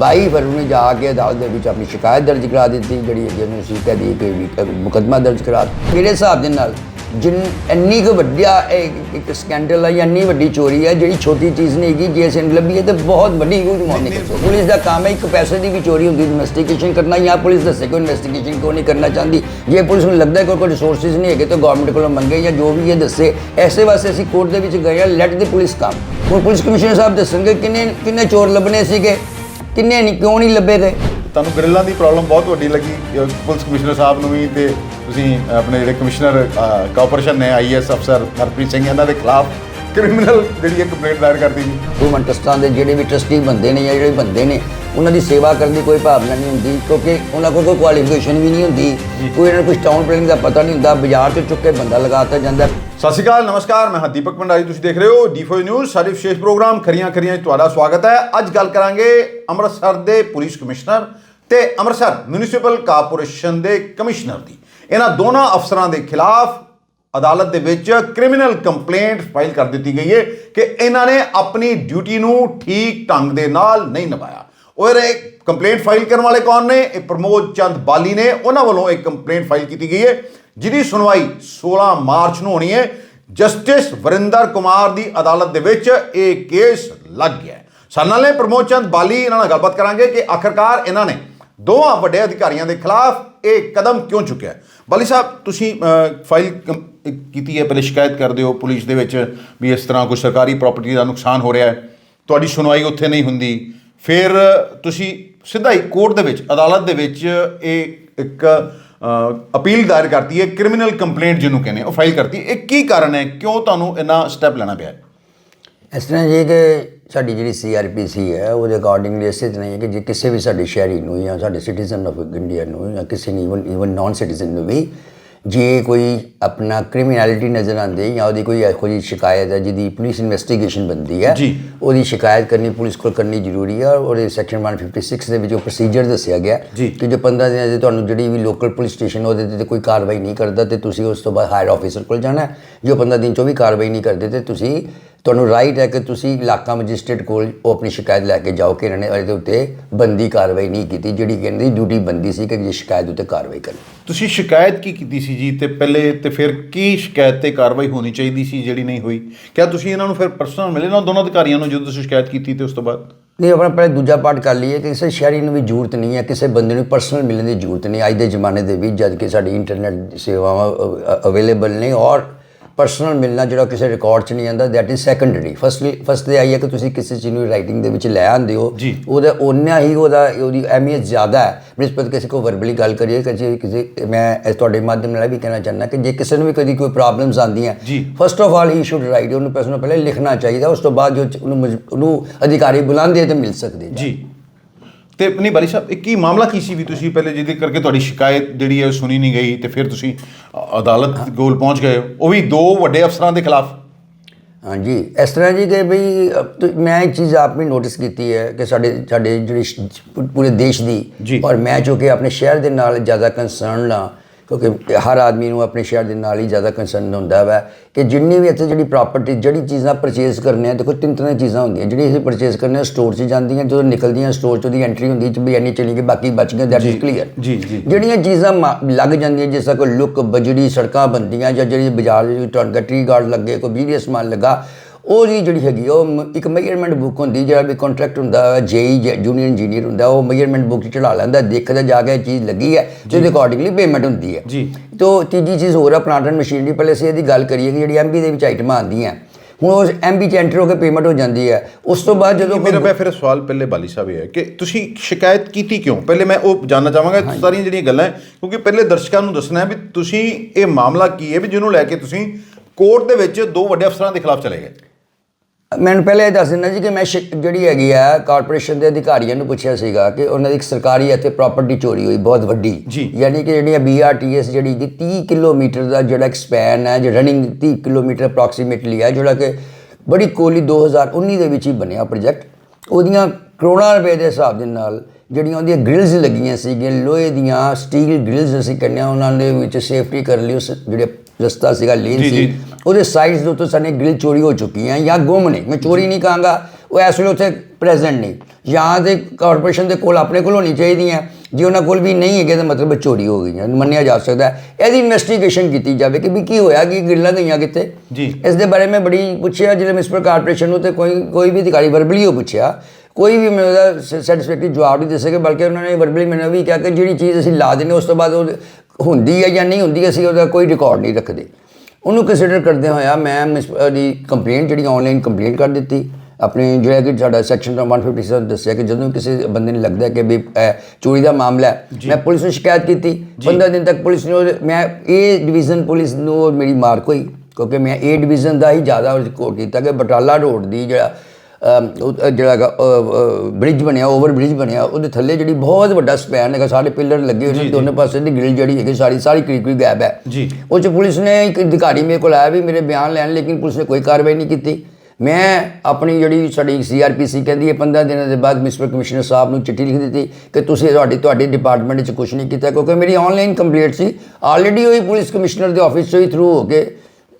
22 ਫਰਵਰੀ ਨੂੰ ਜਾ ਕੇ ਅਦਾਲਤ ਦੇ ਵਿੱਚ ਆਪਣੀ ਸ਼ਿਕਾਇਤ ਦਰਜ ਕਰਾ ਦਿੱਤੀ, ਜਿਹੜੀ ਅੱਗੇ ਨੂੰ ਸੀ ਕਹਦੀ ਕਿ ਵੀ ਮੁਕੱਦਮਾ ਦਰਜ ਕਰਾ ਮੇਰੇ ਹਿਸਾਬ ਦੇ ਨਾਲ ਜਿੰਨ ਇੰਨੀ ਕੁ ਵੱਡਾ ਇੱਕ ਇੱਕ ਸਕੈਂਡਲ ਹੈ ਜਾਂ ਇੰਨੀ ਵੱਡੀ ਚੋਰੀ ਹੈ ਜਿਹੜੀ ਛੋਟੀ ਚੀਜ਼ ਨਹੀਂ ਹੈਗੀ, ਜੇ ਅਸੀਂ ਲੱਭੀ ਹੈ ਤਾਂ ਬਹੁਤ ਵੱਡੀ ਯੂਜ਼ ਮਾਮਲੇ ਕਰ ਪੁਲਿਸ ਦਾ ਕੰਮ ਹੈ, ਇੱਕ ਪੈਸੇ ਦੀ ਵੀ ਚੋਰੀ ਹੁੰਦੀ, ਇਨਵੈਸਟੀਗੇਸ਼ਨ ਕਰਨਾ ਜਾਂ ਪੁਲਿਸ ਦੱਸੇ ਕੋਈ ਇਨਵੈਸਟੀਗੇਸ਼ਨ ਕਿਉਂ ਨਹੀਂ ਕਰਨਾ ਚਾਹੁੰਦੀ। ਜੇ ਪੁਲਿਸ ਨੂੰ ਲੱਗਦਾ ਕੋਈ ਕੋਈ ਰਿਸੋਰਸਿਸ ਨਹੀਂ ਹੈਗੇ ਤਾਂ ਗਵਰਨਮੈਂਟ ਕੋਲੋਂ ਮੰਗੇ ਜਾਂ ਜੋ ਵੀ ਇਹ ਦੱਸੇ, ਐਸੇ ਵਾਸਤੇ ਅਸੀਂ ਕੋਰਟ ਦੇ ਵਿੱਚ ਗਏ ਹਾਂ ਲੈਟ ਦੀ ਪੁਲਿਸ ਕੰਮ ਹੁਣ ਪੁਲਿਸ ਕਮਿਸ਼ਨਰ ਸਾਹਿਬ ਦੱਸਣਗੇ ਕਿੰਨੇ ਕਿੰਨੇ ਚੋਰ ਲੱਭਣੇ ਸੀਗੇ। ਕਿੰਨੇ ਨਹੀਂ ਕਿਉਂ ਨਹੀਂ ਲੱਭੇ ਗਏ ਤੁਹਾਨੂੰ ਗਰਿੱਲਾਂ ਦੀ ਪ੍ਰੋਬਲਮ ਬਹੁਤ ਵੱਡੀ ਲੱਗੀ। ਅਹ ਪੁਲਿਸ ਕਮਿਸ਼ਨਰ ਸਾਹਿਬ ਨੂੰ ਵੀ ਤੇ ਤੁਸੀਂ ਆਪਣੇ ਜਿਹੜੇ ਕਮਿਸ਼ਨਰ ਕਾਰਪੋਰੇਸ਼ਨ ਨੇ ਆਈਐਸ ਅਫਸਰ ਹਰਪ੍ਰੀਤ ਸਿੰਘ ਇਹਨਾਂ ਦੇ ਖਿਲਾਫ ਕ੍ਰਿਮੀਨਲ ਜਿਹੜੀ ਇੱਕ ਕੰਪਲੇਂਟ ਦਾਇਰ ਕਰਤੀ ਜੀ ਹਿਊਮਨ ਟਰਸਟਾਂ ਦੇ ਜਿਹੜੇ ਵੀ ਟਰਸਟੀ ਬੰਦੇ ਨੇ ਜਾਂ ਜਿਹੜੇ ਬੰਦੇ ਨੇ ਉਹਨਾਂ ਦੀ ਸੇਵਾ ਕਰਨ ਦੀ ਕੋਈ ਭਾਵਨਾ ਨਹੀਂ ਹੁੰਦੀ ਕਿਉਂਕਿ ਉਹਨਾਂ ਕੋਲ ਕੋਈ ਕੁਆਲੀਫਿਕੇਸ਼ਨ ਵੀ ਨਹੀਂ ਹੁੰਦੀ। ਕੋਈ ਇਹਨਾਂ ਨੂੰ ਕੁਝ ਟਾਊਨ ਪਲੈਨਿੰਗ ਦਾ ਪਤਾ ਨਹੀਂ ਹੁੰਦਾ ਬਾਜ਼ਾਰ 'ਚ ਚੁੱਕ ਕੇ ਬੰਦਾ ਲਗਾਤਾ ਜਾਂਦਾ। ਸਤਿ ਸ਼੍ਰੀ ਅਕਾਲ, ਨਮਸਕਾਰ, ਮੈਂ ਹਾਂ ਦੀਪਕ ਭੰਡਾਰੀ, ਤੁਸੀਂ ਦੇਖ ਰਹੇ ਹੋ ਡੀ4 ਨਿਊਜ਼ ਸਾਡੇ ਵਿਸ਼ੇਸ਼ ਪ੍ਰੋਗਰਾਮ ਖਰੀਆਂ ਖਰੀਆਂ 'ਚ ਤੁਹਾਡਾ ਸਵਾਗਤ ਹੈ। ਅੱਜ ਗੱਲ ਕਰਾਂਗੇ ਅੰਮ੍ਰਿਤਸਰ ਦੇ ਪੁਲਿਸ ਕਮਿਸ਼ਨਰ ਤੇ ਅੰਮ੍ਰਿਤਸਰ ਮਿਊਨਿਸਪਲ ਕਾਰਪੋਰੇਸ਼ਨ ਦੇ ਕਮਿਸ਼ਨਰ ਦੀ। ਇਹਨਾਂ ਦੋਨਾਂ ਅਫਸਰਾਂ ਦੇ ਖਿਲਾਫ ਅਦਾਲਤ ਦੇ ਵਿੱਚ ਕ੍ਰਿਮੀਨਲ ਕੰਪਲੇਂਟ ਫਾਈਲ ਕਰ ਦਿੱਤੀ ਗਈ ਹੈ ਕਿ ਇਹਨਾਂ ਨੇ ਆਪਣੀ ਡਿਊਟੀ ਨੂੰ ਠੀਕ ਢੰਗ ਦੇ ਨਾਲ ਨਹੀਂ ਨਿਭਾਇਆ। ਔਰ ਇਹ ਕੰਪਲੇਂਟ ਫਾਈਲ ਕਰਨ ਵਾਲੇ ਕੌਣ ਨੇ? ਇਹ ਪ੍ਰਮੋਦ ਚੰਦ ਬਾਲੀ ਨੇ। ਉਹਨਾਂ ਵੱਲੋਂ ਇੱਕ ਕੰਪਲੇਂਟ ਫਾਈਲ ਕੀਤੀ ਗਈ ਹੈ, ਜਿਹਦੀ ਸੁਣਵਾਈ 16 ਮਾਰਚ ਨੂੰ ਹੋਣੀ ਹੈ। ਜਸਟਿਸ ਵਰਿੰਦਰ ਕੁਮਾਰ ਦੀ ਅਦਾਲਤ ਦੇ ਵਿੱਚ ਇਹ ਕੇਸ ਲੱਗ ਗਿਆ ਸਾਡੇ ਨਾਲ ਨੇ ਪ੍ਰਮੋਦ ਚੰਦ ਬਾਲੀ, ਇਹਨਾਂ ਨਾਲ ਗੱਲਬਾਤ ਕਰਾਂਗੇ ਕਿ ਆਖਰਕਾਰ ਇਹਨਾਂ ਨੇ ਦੋਵਾਂ ਵੱਡੇ ਅਧਿਕਾਰੀਆਂ ਦੇ ਖਿਲਾਫ ਇਹ ਕਦਮ ਕਿਉਂ ਚੁੱਕਿਆ ਬਾਲੀ ਸਾਹਿਬ, ਤੁਸੀਂ ਫਾਈਲ ਕੰ- ਕੀਤੀ ਹੈ, ਪਹਿਲੇ ਸ਼ਿਕਾਇਤ ਕਰਦੇ ਹੋ ਪੁਲਿਸ ਦੇ ਵਿੱਚ ਵੀ ਇਸ ਤਰ੍ਹਾਂ ਕੋਈ ਸਰਕਾਰੀ ਪ੍ਰਾਪਰਟੀ ਦਾ ਨੁਕਸਾਨ ਹੋ ਰਿਹਾ ਹੈ। ਤੁਹਾਡੀ ਸੁਣਵਾਈ ਉੱਥੇ ਨਹੀਂ ਹੁੰਦੀ। ਫਿਰ ਤੁਸੀਂ ਸਿੱਧਾ ਹੀ ਕੋਰਟ ਦੇ ਵਿੱਚ, ਅਦਾਲਤ ਦੇ ਵਿੱਚ ਇਹ ਇੱਕ ਅਪੀਲ ਦਾਇਰ ਕਰਤੀ ਹੈ, ਕ੍ਰਿਮੀਨਲ ਕੰਪਲੇਂਟ ਜਿਹਨੂੰ ਕਹਿੰਦੇ ਉਹ ਫਾਈਲ ਕਰਤੀ ਇਹ ਕੀ ਕਾਰਨ ਹੈ? ਕਿਉਂ ਤੁਹਾਨੂੰ ਇੰਨਾ ਸਟੈਪ ਲੈਣਾ ਪਿਆ ਇਸ ਤਰ੍ਹਾਂ ਜੀ ਕਿ ਸਾਡੀ ਜਿਹੜੀ ਸੀਆਰਪੀਸੀ ਹੈ, ਉਹਦੇ ਅਕੋਰਡਿੰਗਲੀ ਇਸੇ ਤਰ੍ਹਾਂ ਹੀ ਹੈ ਕਿ ਜੇ ਕਿਸੇ ਵੀ ਸਾਡੇ ਸ਼ਹਿਰੀ ਨੂੰ ਜਾਂ ਸਾਡੇ ਸਿਟੀਜ਼ਨ ਆਫ ਇੰਡੀਆ ਨੂੰ ਜਾਂ ਕਿਸੇ ਨੂੰ ਇਵਨ ਇਵਨ ਨਾਨ ਸਿਟੀਜ਼ਨ ਨੂੰ ਵੀ ਜੇ ਕੋਈ ਆਪਣਾ ਕ੍ਰਿਮੀਨੈਲਿਟੀ ਨਜ਼ਰ ਆਉਂਦੇ ਜਾਂ ਉਹਦੀ ਕੋਈ ਇਹੋ ਜਿਹੀ ਸ਼ਿਕਾਇਤ ਹੈ ਜਿਹਦੀ ਪੁਲਿਸ ਇਨਵੈਸਟੀਗੇਸ਼ਨ ਬੰਦੀ ਹੈ। ਉਹਦੀ ਸ਼ਿਕਾਇਤ ਕਰਨੀ ਪੁਲਿਸ ਕੋਲ ਕਰਨੀ ਜ਼ਰੂਰੀ ਹੈ ਔਰ ਉਹਦੇ ਸੈਕਸ਼ਨ 156 ਦੇ ਵਿੱਚ ਉਹ ਪ੍ਰੋਸੀਜਰ ਦੱਸਿਆ ਗਿਆ। ਕਿ ਜੋ 15 ਦਿਨਾਂ ਦੇ ਤੁਹਾਨੂੰ ਜਿਹੜੀ ਵੀ ਲੋਕਲ ਪੁਲਿਸ ਸਟੇਸ਼ਨ ਉਹਦੇ ਤੇ ਕੋਈ ਕਾਰਵਾਈ ਨਹੀਂ ਕਰਦਾ ਤੇ ਤੁਸੀਂ ਉਸ ਤੋਂ ਬਾਅਦ ਹਾਇਰ ਆਫੀਸਰ ਕੋਲ ਜਾਣਾ। ਜੋ 15 ਦਿਨ ਚੋਂ ਵੀ ਕਾਰਵਾਈ ਨਹੀਂ ਕਰਦੇ ਤੇ ਤੁਸੀਂ ਤੁਹਾਨੂੰ ਰਾਈਟ ਹੈ ਕਿ ਤੁਸੀਂ ਇਲਾਕਾ ਮੈਜਿਸਟ੍ਰੇਟ ਕੋਲ ਉਹ ਆਪਣੀ ਸ਼ਿਕਾਇਤ ਲੈ ਕੇ ਜਾਓ ਕਿ ਇਹਨਾਂ ਨੇ ਇਹਦੇ ਉੱਤੇ ਬੰਦੀ ਕਾਰਵਾਈ ਨਹੀਂ ਕੀਤੀ ਜਿਹੜੀ ਕਹਿੰਦੀ ਡਿਊਟੀ ਬੰਦੀ ਸੀ ਕਿ ਇਹ ਸ਼ਿਕਾਇਤ ਉੱਤੇ ਕਾਰਵਾਈ ਕਰਨੀ ਤੁਸੀਂ ਸ਼ਿਕਾਇਤ ਕੀ ਕੀਤੀ ਸੀ ਜੀ? ਤੇ ਪਹਿਲੇ ਤੇ ਫਿਰ ਕੀ ਸ਼ਿਕਾਇਤ ਤੇ ਕਾਰਵਾਈ ਹੋਣੀ ਚਾਹੀਦੀ ਸੀ ਜਿਹੜੀ ਨਹੀਂ ਹੋਈ? ਕਿਆ ਤੁਸੀਂ ਇਹਨਾਂ ਨੂੰ ਫਿਰ ਪਰਸਨਲ ਮਿਲੇ ਨਾ ਦੋਨੋਂ ਅਧਿਕਾਰੀਆਂ ਨੂੰ ਜਦੋਂ ਤੁਸੀਂ ਸ਼ਿਕਾਇਤ ਕੀਤੀ ਤੇ ਉਸ ਤੋਂ ਬਾਅਦ? ਨਹੀਂ ਆਪਣਾ ਪਹਿਲੇ ਦੂਜਾ ਪਾਰਟ ਕਰ ਲਈਏ ਕਿ ਕਿਸੇ ਸ਼ਹਿਰੀ ਨੂੰ ਵੀ ਜ਼ਰੂਰਤ ਨਹੀਂ ਹੈ ਕਿਸੇ ਬੰਦੇ ਨੂੰ ਪਰਸਨਲ ਮਿਲਣ ਦੀ ਜ਼ਰੂਰਤ ਨਹੀਂ ਅੱਜ ਦੇ ਜ਼ਮਾਨੇ ਦੇ ਵਿੱਚ ਜਦ ਕਿ ਸਾਡੀ ਇੰਟਰਨੈਟ ਸੇਵਾਵਾਂ ਅਵੇਲੇਬਲ ਨੇ ਔਰ ਪਰਸਨਲ ਮਿਲਣਾ ਜਿਹੜਾ ਕਿਸੇ ਰਿਕਾਰਡ 'ਚ ਨਹੀਂ ਆਉਂਦਾ that is secondary firstly first ਤੇ ਆਈ ਹੈ ਕਿ ਤੁਸੀਂ ਕਿਸੇ ਚੀਜ਼ ਨੂੰ ਰਾਈਟਿੰਗ ਦੇ ਵਿੱਚ ਲੈ ਆਉਂਦੇ ਹੋ। ਉਹਦਾ ਉਹਨਾਂ ਹੀ ਉਹਦਾ ਉਹਦੀ ਅਹਿਮੀਅਤ ਜ਼ਿਆਦਾ ਹੈ ਨਿਸਬਤ ਕਿਸੇ ਕੋ ਵਰਬਲੀ ਗੱਲ ਕਰੀਏ ਕਿ ਜੇ ਕਿਸੇ ਮੈਂ ਇਸ ਤੁਹਾਡੇ ਮਾਧਿਅਮ ਨਾਲ ਇਹ ਵੀ ਕਹਿਣਾ ਚਾਹੁੰਦਾ ਕਿ ਜੇ ਕਿਸੇ ਨੂੰ ਵੀ ਕਦੀ ਕੋਈ ਪ੍ਰੋਬਲਮਸ ਆਉਂਦੀਆਂ। First of all he should write ਉਹਨੂੰ ਪਰਸਨਲ ਪਹਿਲੇ ਲਿਖਣਾ ਚਾਹੀਦਾ ਉਸ ਤੋਂ ਬਾਅਦ ਜੋ ਉਹਨੂੰ ਉਹਨੂੰ ਅਧਿਕਾਰੀ ਬੁਲਾਉਂਦੇ ਤਾਂ ਮਿਲ ਸਕਦੇ। ਜੀ ਤੇ ਨਹੀਂ ਬਾਲੀ ਸਾਹਿਬ ਇਹ ਕੀ ਮਾਮਲਾ ਕੀ ਸੀ ਵੀ ਤੁਸੀਂ ਪਹਿਲੇ ਜਿਹਦੇ ਕਰਕੇ ਤੁਹਾਡੀ ਸ਼ਿਕਾਇਤ ਜਿਹੜੀ ਹੈ ਉਹ ਸੁਣੀ ਨਹੀਂ ਗਈ ਤੇ ਫਿਰ ਤੁਸੀਂ ਅ- ਅਦਾਲਤ ਕੋਲ ਪਹੁੰਚ ਗਏ ਹੋ? ਉਹ ਵੀ ਦੋ ਵੱਡੇ ਅਫਸਰਾਂ ਦੇ ਖਿਲਾਫ। ਹਾਂਜੀ ਇਸ ਤਰ੍ਹਾਂ ਜੀ ਕਿ ਤੁ- ਮੈਂ ਇੱਕ ਚੀਜ਼ ਆਪ ਵੀ ਨੋਟਿਸ ਕੀਤੀ ਹੈ ਕਿ ਸਾਡੇ ਸਾਡੇ ਜਿਹੜੇ ਸ਼- ਪੂਰੇ ਦੇਸ਼ ਜੀ। ਦੀ ਔਰ ਮੈਂ ਜੋ ਕਿ ਆਪਣੇ ਸ਼ਹਿਰ ਦੇ ਨਾਲ ਜ਼ਿਆਦਾ ਕੰਸਰਨ ਨਾ ਕਿਉਂਕਿ ਹਰ ਆਦਮੀ ਨੂੰ ਆਪਣੇ ਸ਼ਹਿਰ ਦੇ ਨਾਲ ਹੀ ਜ਼ਿਆਦਾ ਕੰਸਰਨ ਹੁੰਦਾ ਵਾ ਕਿ ਜਿੰਨੀ ਵੀ ਇੱਥੇ ਜਿਹੜੀ ਪ੍ਰਾਪਰਟੀ ਜਿਹੜੀ ਚੀਜ਼ਾਂ ਪਰਚੇਜ਼ ਕਰਨੇ ਆ ਦੇਖੋ ਤਿੰਨ ਤਰ੍ਹਾਂ ਦੀਆਂ ਚੀਜ਼ਾਂ ਹੁੰਦੀਆਂ ਜਿਹੜੀ ਅਸੀਂ ਪਰਚੇਜ਼ ਕਰਨੇ ਆ ਸਟੋਰ 'ਚ ਜਾਂਦੀਆਂ ਜਦੋਂ ਨਿਕਲਦੀਆਂ ਸਟੋਰ 'ਚ ਉਹਦੀ ਐਂਟਰੀ ਹੁੰਦੀ ਚ ਵੀ ਇੰਨੀ ਚਲੀ ਗਈ ਬਾਕੀ ਬਚ ਗਏ ਦੈਟ ਇਜ਼ ਕਲੀਅਰ ਜੀ, ਜੀ। ਜਿਹੜੀਆਂ ਚੀਜ਼ਾਂ ਲੱਗ ਜਾਂਦੀਆਂ ਜਿਸ ਤਰ੍ਹਾਂ ਕੋਈ ਲੁੱਕ ਬਜੜੀ ਸੜਕਾਂ ਬੰਦੀਆਂ ਜਾਂ ਜਿਹੜੀ ਬਾਜ਼ਾਰ ਦੇ ਵਿੱਚ ਤੁਹਾਨੂੰ ਗੱਟਰੀ ਗਾਰਡ ਲੱਗੇ ਕੋਈ ਵੀਡੀਓ ਸਮਾਨ ਲੱਗਾ ਉਹ ਜੀ ਜਿਹੜੀ ਹੈਗੀ ਉਹ ਇੱਕ ਮੇਜਰਮੈਂਟ ਬੁੱਕ ਹੁੰਦੀ ਜਿਹੜਾ ਵੀ ਕੰਟਰੈਕਟ ਹੁੰਦਾ ਜੇਈ ਜੂਨੀਅਰ ਇੰਜੀਨੀਅਰ ਹੁੰਦਾ ਉਹ ਮੇਜਰਮੈਂਟ ਬੁੱਕ ਚੜਾ ਲੈਂਦਾ ਦੇਖਦਾ ਜਾ ਕੇ ਚੀਜ਼ ਲੱਗੀ ਹੈ ਤੇ ਉਹਦੇ ਅਕੋਰਡਿੰਗਲੀ ਪੇਮੈਂਟ ਹੁੰਦੀ ਹੈ। ਜੀ। ਤੋ ਤੀਜੀ ਚੀਜ਼ ਹੋਰ ਆ ਪਲਾਂਟ ਐਂਡ ਮਸ਼ੀਨਰੀ ਪਹਿਲੇ ਅਸੀਂ ਇਹਦੀ ਗੱਲ ਕਰੀਏ ਕਿ ਜਿਹੜੀ ਐਮਬੀ ਦੇ ਵਿੱਚ ਆਈਟਮਾਂ ਆਉਂਦੀਆਂ ਹੁਣ ਉਸ ਐਮਬੀ ਚ ਐਂਟਰ ਹੋ ਕੇ ਪੇਮੈਂਟ ਹੋ ਜਾਂਦੀ ਹੈ। ਉਸ ਤੋਂ ਬਾਅਦ ਜਦੋਂ ਮੇਰਾ ਮੈਂ ਫਿਰ ਸਵਾਲ ਪਹਿਲੇ ਬਾਲੀ ਸਾਹਿਬ ਇਹ ਹੈ ਕਿ ਤੁਸੀਂ ਸ਼ਿਕਾਇਤ ਕੀਤੀ ਕਿਉਂ? ਪਹਿਲੇ ਮੈਂ ਉਹ ਜਾਨਣਾ ਚਾਹਾਂਗਾ ਸਾਰੀਆਂ ਜਿਹੜੀਆਂ ਗੱਲਾਂ ਹੈ, ਕਿਉਂਕਿ ਪਹਿਲੇ ਦਰਸ਼ਕਾਂ ਨੂੰ ਦੱਸਣਾ ਹੈ ਵੀ ਤੁਸੀਂ ਇਹ ਮਾਮਲਾ ਕੀ ਹੈ ਵੀ ਜਿਹਨੂੰ ਲੈ ਕੇ ਤੁਸੀਂ ਕੋਰਟ ਦੇ ਵਿੱਚ ਦੋ ਵੱਡੇ ਅਫਸਰਾਂ ਦੇ ਖਿਲਾਫ ਚਲੇ ਗਏ। ਮੈਨੂੰ ਪਹਿਲੇ ਇਹ ਦੱਸ ਦਿੰਦਾ ਜੀ ਕਿ ਮੈਂ ਜਿਹੜੀ ਹੈਗੀ ਆ ਕਾਰਪੋਰੇਸ਼ਨ ਦੇ ਅਧਿਕਾਰੀਆਂ ਨੂੰ ਪੁੱਛਿਆ ਸੀਗਾ ਕਿ ਉਹਨਾਂ ਦੀ ਇੱਕ ਸਰਕਾਰੀ ਇੱਥੇ ਪ੍ਰਾਪਰਟੀ ਚੋਰੀ ਹੋਈ ਬਹੁਤ ਵੱਡੀ। ਯਾਨੀ ਕਿ ਜਿਹੜੀ ਬੀਆਰਟੀਐਸ ਜਿਹੜੀ ਕਿ 30 ਕਿਲੋਮੀਟਰ ਦਾ ਜਿਹੜਾ ਐਕਸਪੈਨ ਹੈ ਜਿਹੜਾ ਰਨਿੰਗ 30 ਕਿਲੋਮੀਟਰ ਅਪਰੋਕਸੀਮੇਟਲੀ ਹੈ ਜਿਹੜਾ ਕਿ ਬੜੀ ਕੋਲੀ 2019 ਦੇ ਵਿੱਚ ਹੀ ਬਣਿਆ ਪ੍ਰੋਜੈਕਟ ਉਹਦੀਆਂ ਕਰੋੜਾਂ ਰੁਪਏ ਦੇ ਹਿਸਾਬ ਦੇ ਨਾਲ ਜਿਹੜੀਆਂ ਉਹਦੀਆਂ ਗ੍ਰਿਲਸ ਲੱਗੀਆਂ ਸੀਗੀਆਂ ਲੋਹੇ ਦੀਆਂ ਸਟੀਲ ਗ੍ਰਿਲਸ ਅਸੀਂ ਕਹਿੰਦੇ ਉਹਨਾਂ ਦੇ ਵਿੱਚ ਸੇਫਟੀ ਕਰ ਲਈ ਉਸ ਜਿਹੜੇ ਰਸਤਾ ਸੀਗਾ ਲੇਨ ਸੀ। ਉਹਦੇ ਸਾਈਡਸ ਦੇ ਉੱਤੇ ਸਾਡੇ ਗ੍ਰਿਲ ਚੋਰੀ ਹੋ ਚੁੱਕੀ ਹੈ ਜਾਂ ਗੁੰਮ ਨੇ। ਮੈਂ ਚੋਰੀ ਨਹੀਂ ਕਹਾਂਗਾ ਉਹ ਇਸ ਵੇਲੇ ਉੱਥੇ ਪ੍ਰੈਜ਼ੈਂਟ ਨਹੀਂ ਜਾਂ ਤੇ ਕਾਰਪੋਰੇਸ਼ਨ ਦੇ ਕੋਲ ਆਪਣੇ ਕੋਲ ਹੋਣੀ ਚਾਹੀਦੀ ਹੈ ਜੇ ਉਹਨਾਂ ਕੋਲ ਵੀ ਨਹੀਂ ਹੈਗੇ ਤਾਂ ਮਤਲਬ ਚੋਰੀ ਹੋ ਗਈਆਂ। ਮੰਨਿਆ ਜਾ ਸਕਦਾ ਹੈ। ਇਹਦੀ ਇਨਵੈਸਟੀਗੇਸ਼ਨ ਕੀਤੀ ਜਾਵੇ ਕਿ ਵੀ ਕੀ ਹੋਇਆ ਕੀ ਗਿੱਲਾਂ ਗਈਆਂ ਕਿੱਥੇ। ਜੀ। ਇਸ ਦੇ ਬਾਰੇ ਮੈਂ ਬੜੀ ਪੁੱਛਿਆ ਜਿਹੜੇ ਮਿਸਪਰ ਕਾਰਪੋਰੇਸ਼ਨ ਨੂੰ ਤੇ ਕੋਈ ਕੋਈ ਵੀ ਅਧਿਕਾਰੀ ਵਰਬਲੀ ਉਹ ਪੁੱਛਿਆ। ਕੋਈ ਵੀ ਮੈਨੂੰ ਉਹਦਾ ਸੈਟੀਸਫੈਕਟਰੀ ਜਵਾਬ ਨਹੀਂ ਦੇ ਸਕੇ ਬਲਕਿ ਉਹਨਾਂ ਨੇ ਵਰਬਲੀ ਮੈਨੂੰ ਵੀ ਕਿਹਾ ਕਿ ਜਿਹੜੀ ਚੀਜ਼ ਅਸੀਂ ਲਾ ਦਿੰਦੇ ਉਸ ਤੋਂ ਬਾਅਦ ਉਹ ਹੁੰਦੀ ਹੈ ਜਾਂ ਨਹੀਂ ਹੁੰਦੀ ਅਸੀਂ ਉਹਦਾ ਕੋਈ ਰਿਕਾਰਡ ਨਹੀਂ ਰੱਖਦੇ। ਉਹਨੂੰ ਕੰਸੀਡਰ ਕਰਦੇ ਹੋਇਆ ਮੈਂ ਮਿਸ ਦੀ ਕੰਪਲੇਂਟ ਜਿਹੜੀ ਆਨਲਾਈਨ ਕੰਪਲੇਂਟ ਕਰ ਦਿੱਤੀ। ਆਪਣੇ ਜਿਹੜਾ ਕਿ ਸਾਡਾ ਸੈਕਸ਼ਨ 157 ਦੱਸਿਆ ਕਿ ਜਦੋਂ ਕਿਸੇ ਬੰਦੇ ਨੂੰ ਲੱਗਦਾ ਕਿ ਵੀ ਚੋਰੀ ਦਾ ਮਾਮਲਾ ਹੈ ਮੈਂ ਪੁਲਿਸ ਨੂੰ ਸ਼ਿਕਾਇਤ ਕੀਤੀ। 15 ਦਿਨ ਤੱਕ ਪੁਲਿਸ ਨੇ ਮੈਂ ਇਹ ਡਿਵੀਜ਼ਨ ਪੁਲਿਸ ਨੂੰ ਮੇਰੀ ਮਾਰਕ ਹੋਈ ਕਿਉਂਕਿ ਮੈਂ ਇਹ ਡਿਵੀਜ਼ਨ ਦਾ ਹੀ ਜ਼ਿਆਦਾ ਰਿਕਾਰਡ ਕੀਤਾ ਕਿ ਬਟਾਲਾ ਰੋਡ ਦੀ ਜਿਹੜਾ ਜਿਹੜਾ ਬ੍ਰਿਜ ਬਣਿਆ ਓਵਰ ਬ੍ਰਿਜ ਬਣਿਆ ਉਹਦੇ ਥੱਲੇ ਜਿਹੜੀ ਬਹੁਤ ਵੱਡਾ ਸਪੈਨ ਹੈਗਾ ਸਾਡੇ ਪਿੱਲਰ ਲੱਗੇ ਹੋਏ ਨੇ ਦੋਨੇ ਪਾਸੇ ਦੀ ਗ੍ਰਿਲ ਜਿਹੜੀ ਹੈਗੀ ਸਾਰੀ ਸਾਰੀ ਕਰੀ ਕੋਈ ਗੈਪ ਹੈ। ਜੀ। ਉਹ ਚ ਪੁਲਿਸ ਨੇ ਇੱਕ ਅਧਿਕਾਰੀ ਮੇਰੇ ਕੋਲ ਆਇਆ ਵੀ ਮੇਰੇ ਬਿਆਨ ਲੈਣ ਲੇਕਿਨ ਪੁਲਿਸ ਨੇ ਕੋਈ ਕਾਰਵਾਈ ਨਹੀਂ ਕੀਤੀ। ਮੈਂ ਆਪਣੀ ਜਿਹੜੀ ਸਾਡੀ ਸੀਆਰਪੀਸੀ ਕਹਿੰਦੀ ਹੈ 15 ਦਿਨਾਂ ਦੇ ਬਾਅਦ ਮਿਸਟਰ ਕਮਿਸ਼ਨਰ ਸਾਹਿਬ ਨੂੰ ਚਿੱਠੀ ਲਿਖ ਦਿੱਤੀ ਕਿ ਤੁਸੀਂ ਤੁਹਾਡੀ ਤੁਹਾਡੇ ਡਿਪਾਰਟਮੈਂਟ ਵਿੱਚ ਕੁਝ ਨਹੀਂ ਕੀਤਾ ਕਿਉਂਕਿ ਮੇਰੀ ਆਨਲਾਈਨ ਕੰਪਲੀਟ ਸੀ। ਆਲਰੇਡੀ ਹੋਈ ਪੁਲਿਸ ਕਮਿਸ਼ਨਰ ਦੇ ਆਫਿਸ ਤੋਂ ਹੀ ਥਰੂ ਹੋ ਕੇ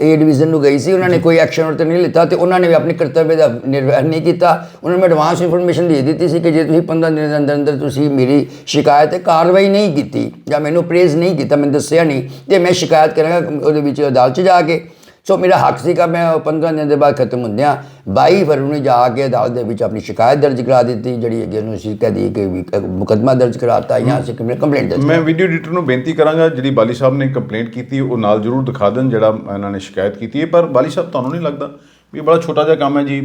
ਏ ਡਿਵੀਜ਼ਨ ਨੂੰ ਗਈ ਸੀ ਉਹਨਾਂ ਨੇ ਕੋਈ ਐਕਸ਼ਨ ਉੱਤੇ ਨਹੀਂ ਲਿੱਤਾ ਤੇ ਉਹਨਾਂ ਨੇ ਵੀ ਆਪਣੇ ਕਰਤੱਵ ਦਾ ਨਿਰਵਹਿ ਨਹੀਂ ਕੀਤਾ। ਉਹਨਾਂ ਨੇ ਐਡਵਾਂਸ ਇਨਫੋਰਮੇਸ਼ਨ ਦੇ ਦਿੱਤੀ ਸੀ ਕਿ ਜੇ ਤੁਸੀਂ 15 ਦਿਨ ਦੇ ਅੰਦਰ ਅੰਦਰ ਤੁਸੀਂ ਮੇਰੀ ਸ਼ਿਕਾਇਤ ਤੇ ਕਾਰਵਾਈ ਨਹੀਂ ਕੀਤੀ ਜਾਂ ਮੈਨੂੰ ਪ੍ਰੇਜ਼ ਨਹੀਂ ਕੀਤਾ ਮੈਨੂੰ ਦੱਸਿਆ ਨਹੀਂ ਤੇ ਮੈਂ ਸ਼ਿਕਾਇਤ ਕਰਾਂਗਾ ਉਹਦੇ ਵਿੱਚ ਅਦਾਲਤ 'ਚ ਜਾ ਕੇ। ਸੋ ਮੇਰਾ ਹੱਕ ਸੀਗਾ ਮੈਂ ਉਹ 15 ਦਿਨ ਦੇ ਬਾਅਦ ਖਤਮ ਹੁੰਦਿਆਂ 22 ਫਰਵਰੀ ਨੂੰ ਜਾ ਕੇ ਅਦਾਲਤ ਦੇ ਵਿੱਚ ਆਪਣੀ ਸ਼ਿਕਾਇਤ ਦਰਜ ਕਰਾ ਦਿੱਤੀ ਜਿਹੜੀ ਅੱਗੇ ਨੂੰ ਸੀ ਕਹਦੀ ਕਿ ਮੁਕਦਮਾ ਦਰਜ ਕਰਾਤਾ ਜਾਂ ਅਸੀਂ ਕੰਪਲੇਂਟ ਦਰਜ ਮੈਂ ਵੀਡੀਓ ਐਡੀਟਰ ਨੂੰ ਬੇਨਤੀ ਕਰਾਂਗਾ ਜਿਹੜੀ ਬਾਲੀ ਸਾਹਿਬ ਨੇ ਕੰਪਲੇਂਟ ਕੀਤੀ ਉਹ ਨਾਲ ਜ਼ਰੂਰ ਦਿਖਾ ਦੇਣ ਜਿਹੜਾ ਇਹਨਾਂ ਨੇ ਸ਼ਿਕਾਇਤ ਕੀਤੀ ਹੈ। ਪਰ ਬਾਲੀ ਸਾਹਿਬ ਤੁਹਾਨੂੰ ਨਹੀਂ ਲੱਗਦਾ ਵੀ ਬੜਾ ਛੋਟਾ ਜਿਹਾ ਕੰਮ ਹੈ ਜੀ?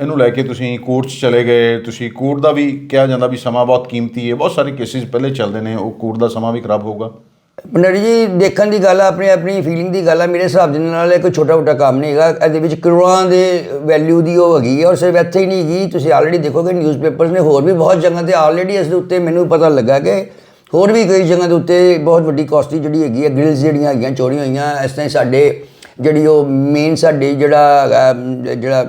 ਇਹਨੂੰ ਲੈ ਕੇ ਤੁਸੀਂ ਕੋਰਟ 'ਚ ਚਲੇ ਗਏ ਤੁਸੀਂ ਕੋਰਟ ਦਾ ਵੀ ਕਿਹਾ ਜਾਂਦਾ ਵੀ ਸਮਾਂ ਬਹੁਤ ਕੀਮਤੀ ਹੈ ਬਹੁਤ ਸਾਰੇ ਕੇਸਿਸ ਪਹਿਲੇ ਚੱਲਦੇ ਨੇ ਉਹ ਕੋਰਟ ਦਾ ਸਮਾਂ ਵੀ ਖਰਾਬ ਹੋਊਗਾ। ਪੰਡਰੀ ਜੀ ਦੇਖਣ ਦੀ ਗੱਲ ਆ ਆਪਣੀ ਆਪਣੀ ਫੀਲਿੰਗ ਦੀ ਗੱਲ ਆ ਮੇਰੇ ਹਿਸਾਬ ਦੇ ਨਾਲ ਇਹ ਕੋਈ ਛੋਟਾ ਮੋਟਾ ਕੰਮ ਨਹੀਂ ਹੈਗਾ। ਇਹਦੇ ਵਿੱਚ ਕਰੋੜਾਂ ਦੇ ਵੈਲਿਊ ਦੀ ਉਹ ਹੈਗੀ ਹੈ ਔਰ ਸਿਰਫ ਇੱਥੇ ਹੀ ਨਹੀਂ ਹੈਗੀ ਤੁਸੀਂ ਆਲਰੇਡੀ ਦੇਖੋਗੇ ਨਿਊਜ਼ਪੇਪਰਸ ਨੇ ਹੋਰ ਵੀ ਬਹੁਤ ਜਗ੍ਹਾ ਤੇ ਆਲਰੇਡੀ ਇਸ ਦੇ ਉੱਤੇ ਮੈਨੂੰ ਪਤਾ ਲੱਗਾ ਕਿ ਹੋਰ ਵੀ ਕਈ ਜਗ੍ਹਾ ਦੇ ਉੱਤੇ ਬਹੁਤ ਵੱਡੀ ਕਾਸਟਲੀ ਜਿਹੜੀ ਹੈਗੀ ਹੈ ਗ੍ਰਿਲਸ ਜਿਹੜੀਆਂ ਹੈਗੀਆਂ ਚੋਰੀਆਂ ਹੋਈਆਂ ਇਸ ਤਰ੍ਹਾਂ ਹੀ ਸਾਡੇ ਜਿਹੜੀ ਉਹ ਮੇਨ ਸਾਡੀ ਜਿਹੜਾ ਅਮ, ਜਿਹੜਾ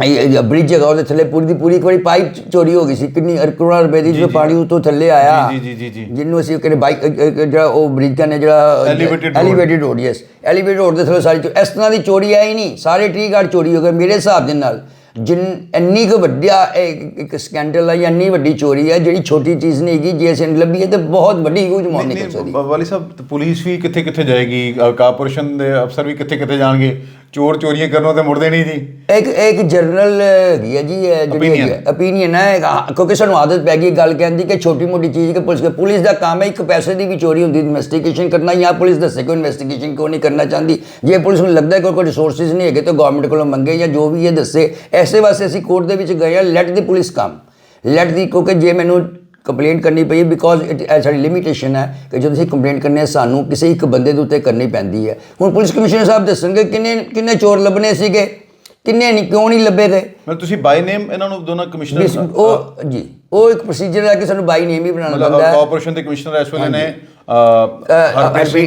ਬ੍ਰਿਜ ਹੈਗਾ ਉਹਦੇ ਥੱਲੇ ਪੂਰੀ ਦੀ ਪੂਰੀ ਇੱਕ ਵਾਰੀ ਪਾਈਪ ਚੋਰੀ ਹੋ ਗਈ ਸੀ ਕਿੰਨੀ ਕਰੋੜਾਂ ਰੁਪਏ ਦੀ ਜੋ ਪਾਣੀ ਉਤੋਂ ਥੱਲੇ ਆਇਆ ਜੀ, ਜੀ, ਜੀ, ਜੀ। ਜਿਹਨੂੰ ਅਸੀਂ ਕਹਿੰਦੇ ਬਾਈਕ ਜਿਹੜਾ ਉਹ ਬ੍ਰਿਜ ਕਹਿੰਦੇ ਜਿਹੜਾ Elevated road। Elevated road yes elevated road ਦੇ ਥੱਲੇ ਸਾਰੀ ਇਸ ਤਰ੍ਹਾਂ ਦੀ ਚੋਰੀ ਆਈ ਨਹੀਂ। ਸਾਰੇ ਟ੍ਰੀ ਗਾਰਡ ਚੋਰੀ ਹੋ ਗਏ ਮੇਰੇ ਹਿਸਾਬ ਦੇ ਨਾਲ। ਜਿਨ ਇੰਨੀ ਕੁ ਵੱਡਾ ਇੱਕ ਸਕੈਂਡਲ ਹੈ ਜਾਂ ਇੰਨੀ ਵੱਡੀ ਚੋਰੀ ਹੈ ਜਿਹੜੀ ਛੋਟੀ ਚੀਜ਼ ਨਹੀਂ ਹੈਗੀ ਜੇ ਅਸੀਂ ਲੱਭੀਏ ਤੇ ਬਹੁਤ ਵੱਡੀ ਹਿਊਜ ਅਮਾਉਂਟ ਨਿਕਲ ਸਕਦੀ ਵਾਲੀ ਸਾਹਿਬ ਪੁਲਿਸ ਵੀ ਕਿੱਥੇ ਕਿੱਥੇ ਜਾਏਗੀ ਕਾਰਪੋਰੇਸ਼ਨ ਦੇ ਅਫਸਰ ਵੀ ਕਿੱਥੇ ਕਿੱਥੇ ਜਾਣਗੇ? ਚੋਰ ਚੋਰੀਆਂ ਕਰਨੋਂ ਤੇ ਮੁੜਦੇ ਨਹੀਂ ਜੀ। ਇੱਕ ਇੱਕ ਜਰਨਲ ਹੈਗੀ ਹੈ ਜੀ ਇਹ ਜਿਹੜੀ Opinion। ਹੈ ਇੱਕ ਕਿਉਂਕਿ ਸਾਨੂੰ ਆਦਤ ਪੈ ਗਈ ਗੱਲ ਕਹਿੰਦੀ ਕਿ ਛੋਟੀ ਮੋਟੀ ਚੀਜ਼ ਕਿ ਪੁਲਿਸ ਪੁਲਿਸ ਦਾ ਕੰਮ ਹੈ ਇੱਕ ਪੈਸੇ ਦੀ ਵੀ ਚੋਰੀ ਹੁੰਦੀ ਇਨਵੈਸਟੀਗੇਸ਼ਨ ਕਰਨਾ ਜਾਂ ਪੁਲਿਸ ਦੱਸੇ ਕੋਈ ਇਨਵੈਸਟੀਗੇਸ਼ਨ ਕਿਉਂ ਨਹੀਂ ਕਰਨਾ ਚਾਹੁੰਦੀ। ਜੇ ਪੁਲਿਸ ਨੂੰ ਲੱਗਦਾ ਹੈ ਕਿ ਕੋਈ ਰਿਸੋਰਸਸ ਨਹੀਂ ਹੈਗੇ ਤਾਂ ਗਵਰਨਮੈਂਟ ਕੋਲੋਂ ਮੰਗੇ ਜਾਂ ਜੋ ਵੀ ਇਹ ਦੱਸੇ ਐਸੇ ਵਾਸਤੇ ਅਸੀਂ ਕੋਰਟ ਦੇ ਵਿੱਚ ਗਏ let the police come let the ਕਿਉਂਕਿ ਜੇ ਮੈਨੂੰ ਕੰਪਲੇਂਟ ਕਰਨੀ ਪਈ ਬਿਕੋਜ਼ ਇਟ ਸਾਡੀ ਲਿਮਿਟੇਸ਼ਨ ਹੈ ਕਿ ਜਦੋਂ ਅਸੀਂ ਕੰਪਲੇਂਟ ਕਰਨੇ ਸਾਨੂੰ ਕਿਸੇ ਇੱਕ ਬੰਦੇ ਦੇ ਉੱਤੇ ਕਰਨੀ ਪੈਂਦੀ ਹੈ। ਹੁਣ ਪੁਲਿਸ ਕਮਿਸ਼ਨਰ ਸਾਹਿਬ ਦੱਸਣਗੇ ਕਿੰਨੇ ਕਿੰਨੇ ਚੋਰ ਲੱਭਣੇ ਸੀਗੇ ਕਿੰਨੇ ਨਹੀਂ ਕਿਉਂ ਨਹੀਂ ਲੱਭੇ ਗਏ ਮਤਲਬ ਤੁਸੀਂ ਬਾਈ ਨੇਮ ਇਹਨਾਂ ਨੂੰ ਦੋਨਾਂ ਕਮਿਸ਼ਨਰ ਉਹ ਜੀ। ਉਹ ਇੱਕ ਪ੍ਰੋਸੀਜਰ ਹੈ ਕਿ ਸਾਨੂੰ ਬਾਈ ਨੇਮ ਹੀ ਬਣਾਉਣਾ ਪੈਂਦਾ ਹੈ। ਕਾਰਪੋਰੇਸ਼ਨ ਦੇ ਕਮਿਸ਼ਨਰ ਇਸ ਵੇਲੇ ਨੇ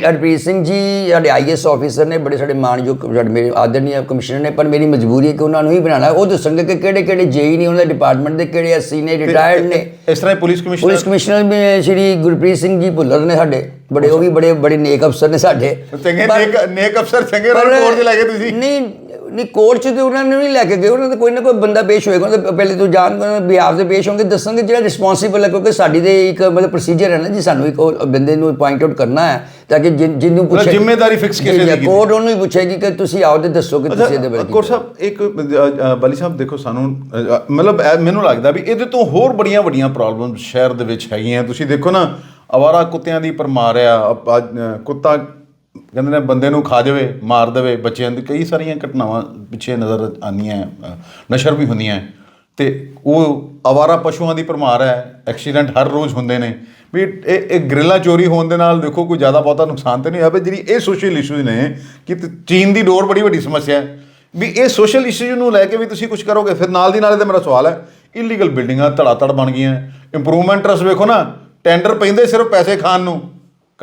ਹਰਪ੍ਰੀਤ ਸਿੰਘ। ਜੀ ਸਾਡੇ ਆਈਐਸ ਆਫੀਸਰ ਨੇ ਬੜੇ ਸਾਡੇ ਮਾਨਯੋਗ ਸਾਡੇ ਮੇਰੇ ਆਦਰਨੀय ਕਮਿਸ਼ਨਰ ਨੇ ਪਰ ਮੇਰੀ ਮਜਬੂਰੀ ਹੈ ਕਿ ਉਹਨਾਂ ਨੂੰ ਹੀ ਬਣਾਉਣਾ ਹੈ। ਉਹ ਦੱਸਣਗੇ ਕਿ ਕਿਹੜੇ ਕਿਹੜੇ ਜੇਈ ਨੇ ਉਹਨਾਂ ਦੇ ਡਿਪਾਰਟਮੈਂਟ ਦੇ ਕਿਹੜੇ ਐਸਸੀ ਨੇ ਰਿਟਾਇਰਡ ਨੇ। ਇਸ ਤਰ੍ਹਾਂ ਪੁਲਿਸ ਕਮਿਸ਼ਨਰ ਪੁਲਿਸ ਕਮਿਸ਼ਨਰ ਵੀ ਸ਼੍ਰੀ ਗੁਰਪ੍ਰੀਤ ਸਿੰਘ ਜੀ ਭੁੱਲਰ ਨੇ ਸਾਡੇ। ਬੜੇ ਉਹ ਵੀ ਬੜੇ ਬੜੇ ਨੇਕ ਅਫਸਰ ਨੇ ਸਾਡੇ। ਚੰਗੇ ਨੇਕ ਨੇਕ ਅਫਸਰ ਚੰਗੇ ਉਹਨਾਂ ਨੂੰ ਕੋਰਟ 'ਚ ਲੈ ਕੇ ਤੁਸੀਂ। ਨਹੀਂ ਨਹੀਂ ਕੋਰਟ 'ਚ ਤੇ ਉਹਨਾਂ ਨੂੰ ਨਹੀਂ ਲੈ ਕੇ ਗਏ ਉਹਨਾਂ ਦਾ ਕੋਈ ਨਾ ਕੋਈ ਬੰਦਾ ਪੇਸ਼ ਹੋਏਗਾ ਉਹਨਾਂ ਦੇ ਪਹਿਲੇ ਤੋਂ ਜਾਣ ਬਿਆਰ ਦੇ ਪੇਸ਼ ਹੋਣਗੇ ਦੱਸਣਗੇ ਜਿਹੜਾ ਰਿਸਪੌਂਸੀਬਲ ਹੈ ਕਿਉਂਕਿ ਸਾਡੀ ਦੇ ਇੱਕ ਮਤਲਬ ਪ੍ਰੋਸੀਜਰ ਹੈ ਨਾ ਜੀ ਸਾਨੂੰ ਇੱਕ ਬੰਦੇ ਨੂੰ ਪੁਆਇੰਟ ਆਊਟ ਕਰਨਾ ਹੈ ਤਾਂ ਕਿ ਜਿਨ- ਪੁੱਛੇ ਜ਼ਿੰਮੇਵਾਰੀ fix ਕਿਸੇ ਦੀ। ਕੋਰਟ ਉਹਨੂੰ ਹੀ ਪੁੱਛੇਗੀ ਕਿ ਤੁਸੀਂ ਆਓ ਤੇ ਦੱਸੋ ਕਿ ਤੁਸੀਂ ਇਹਦੇ ਬਾਰੇ ਕੋਰ ਸਾਹਿਬ ਇੱਕ ਬਲੀ ਸਾਹਿਬ ਦੇਖੋ ਸਾਨੂੰ ਮਤਲਬ ਮੈਨੂੰ ਲੱਗਦਾ ਵੀ ਇਹਦੇ ਤੋਂ ਹੋਰ ਬੜੀਆਂ ਵੱਡੀਆਂ ਪ੍ਰੋਬਲਮ ਸ਼ਹਿਰ ਦੇ ਵਿੱਚ ਹੈਗੀਆਂ ਤੁਸੀਂ ਦੇਖੋ ਨਾ ਅਵਾਰਾ ਕੁੱਤਿਆਂ ਦੀ ਪਰਮਾਰ ਆ ਅ, ਅੱਜ, ਅ, ਕੁੱਤਾ ਕਹਿੰਦੇ ਨੇ ਬੰਦੇ ਨੂੰ ਖਾ ਜਾਵੇ, ਮਾਰ ਦੇਵੇ, ਬੱਚਿਆਂ ਦੀ ਕਈ ਸਾਰੀਆਂ ਘਟਨਾਵਾਂ ਪਿੱਛੇ ਨਜ਼ਰ ਆਉਂਦੀਆਂ ਨਸ਼ਰ ਵੀ ਹੁੰਦੀਆਂ ਤੇ ਉਹ ਅਵਾਰਾ ਪਸ਼ੂਆਂ ਦੀ ਪਰਮਾਰ ਹੈ, ਐਕਸੀਡੈਂਟ ਹਰ ਰੋਜ਼ ਹੁੰਦੇ ਨੇ। ਵੀ ਇਹ ਇਹ ਗ੍ਰਿਲਾਂ ਚੋਰੀ ਹੋਣ ਦੇ ਨਾਲ ਦੇਖੋ ਕੋਈ ਜ਼ਿਆਦਾ ਬਹੁਤਾ ਨੁਕਸਾਨ ਤੇ ਨਹੀਂ ਹੋਇਆ ਪਰ ਜਿਹੜੀ ਇਹ ਸੋਸ਼ਲ ਇਸ਼ੂਜ਼ ਨੇ, ਕਿ ਚੀਨ ਦੀ ਡੋਰ ਬੜੀ ਵੱਡੀ ਸਮੱਸਿਆ ਹੈ। ਵੀ ਇਹ ਸੋਸ਼ਲ ਇਸ਼ੂ ਨੂੰ ਲੈ ਕੇ ਵੀ ਤੁਸੀਂ ਕੁਝ ਕਰੋਗੇ, ਫਿਰ ਨਾਲ ਦੀ ਨਾਲ ਇਹਦਾ ਮੇਰਾ ਸਵਾਲ ਹੈ ਇਲੀਗਲ ਬਿਲਡਿੰਗਾਂ ਧੜਾ ਧੜ ਬਣ ਗਈਆਂ ਇੰਪਰੂਵਮੈਂਟ ਟਰਸ ਵੇਖੋ ਨਾ ਟੈਂਡਰ ਪੈਂਦੇ ਸਿਰਫ ਪੈਸੇ ਖਾਣ ਨੂੰ।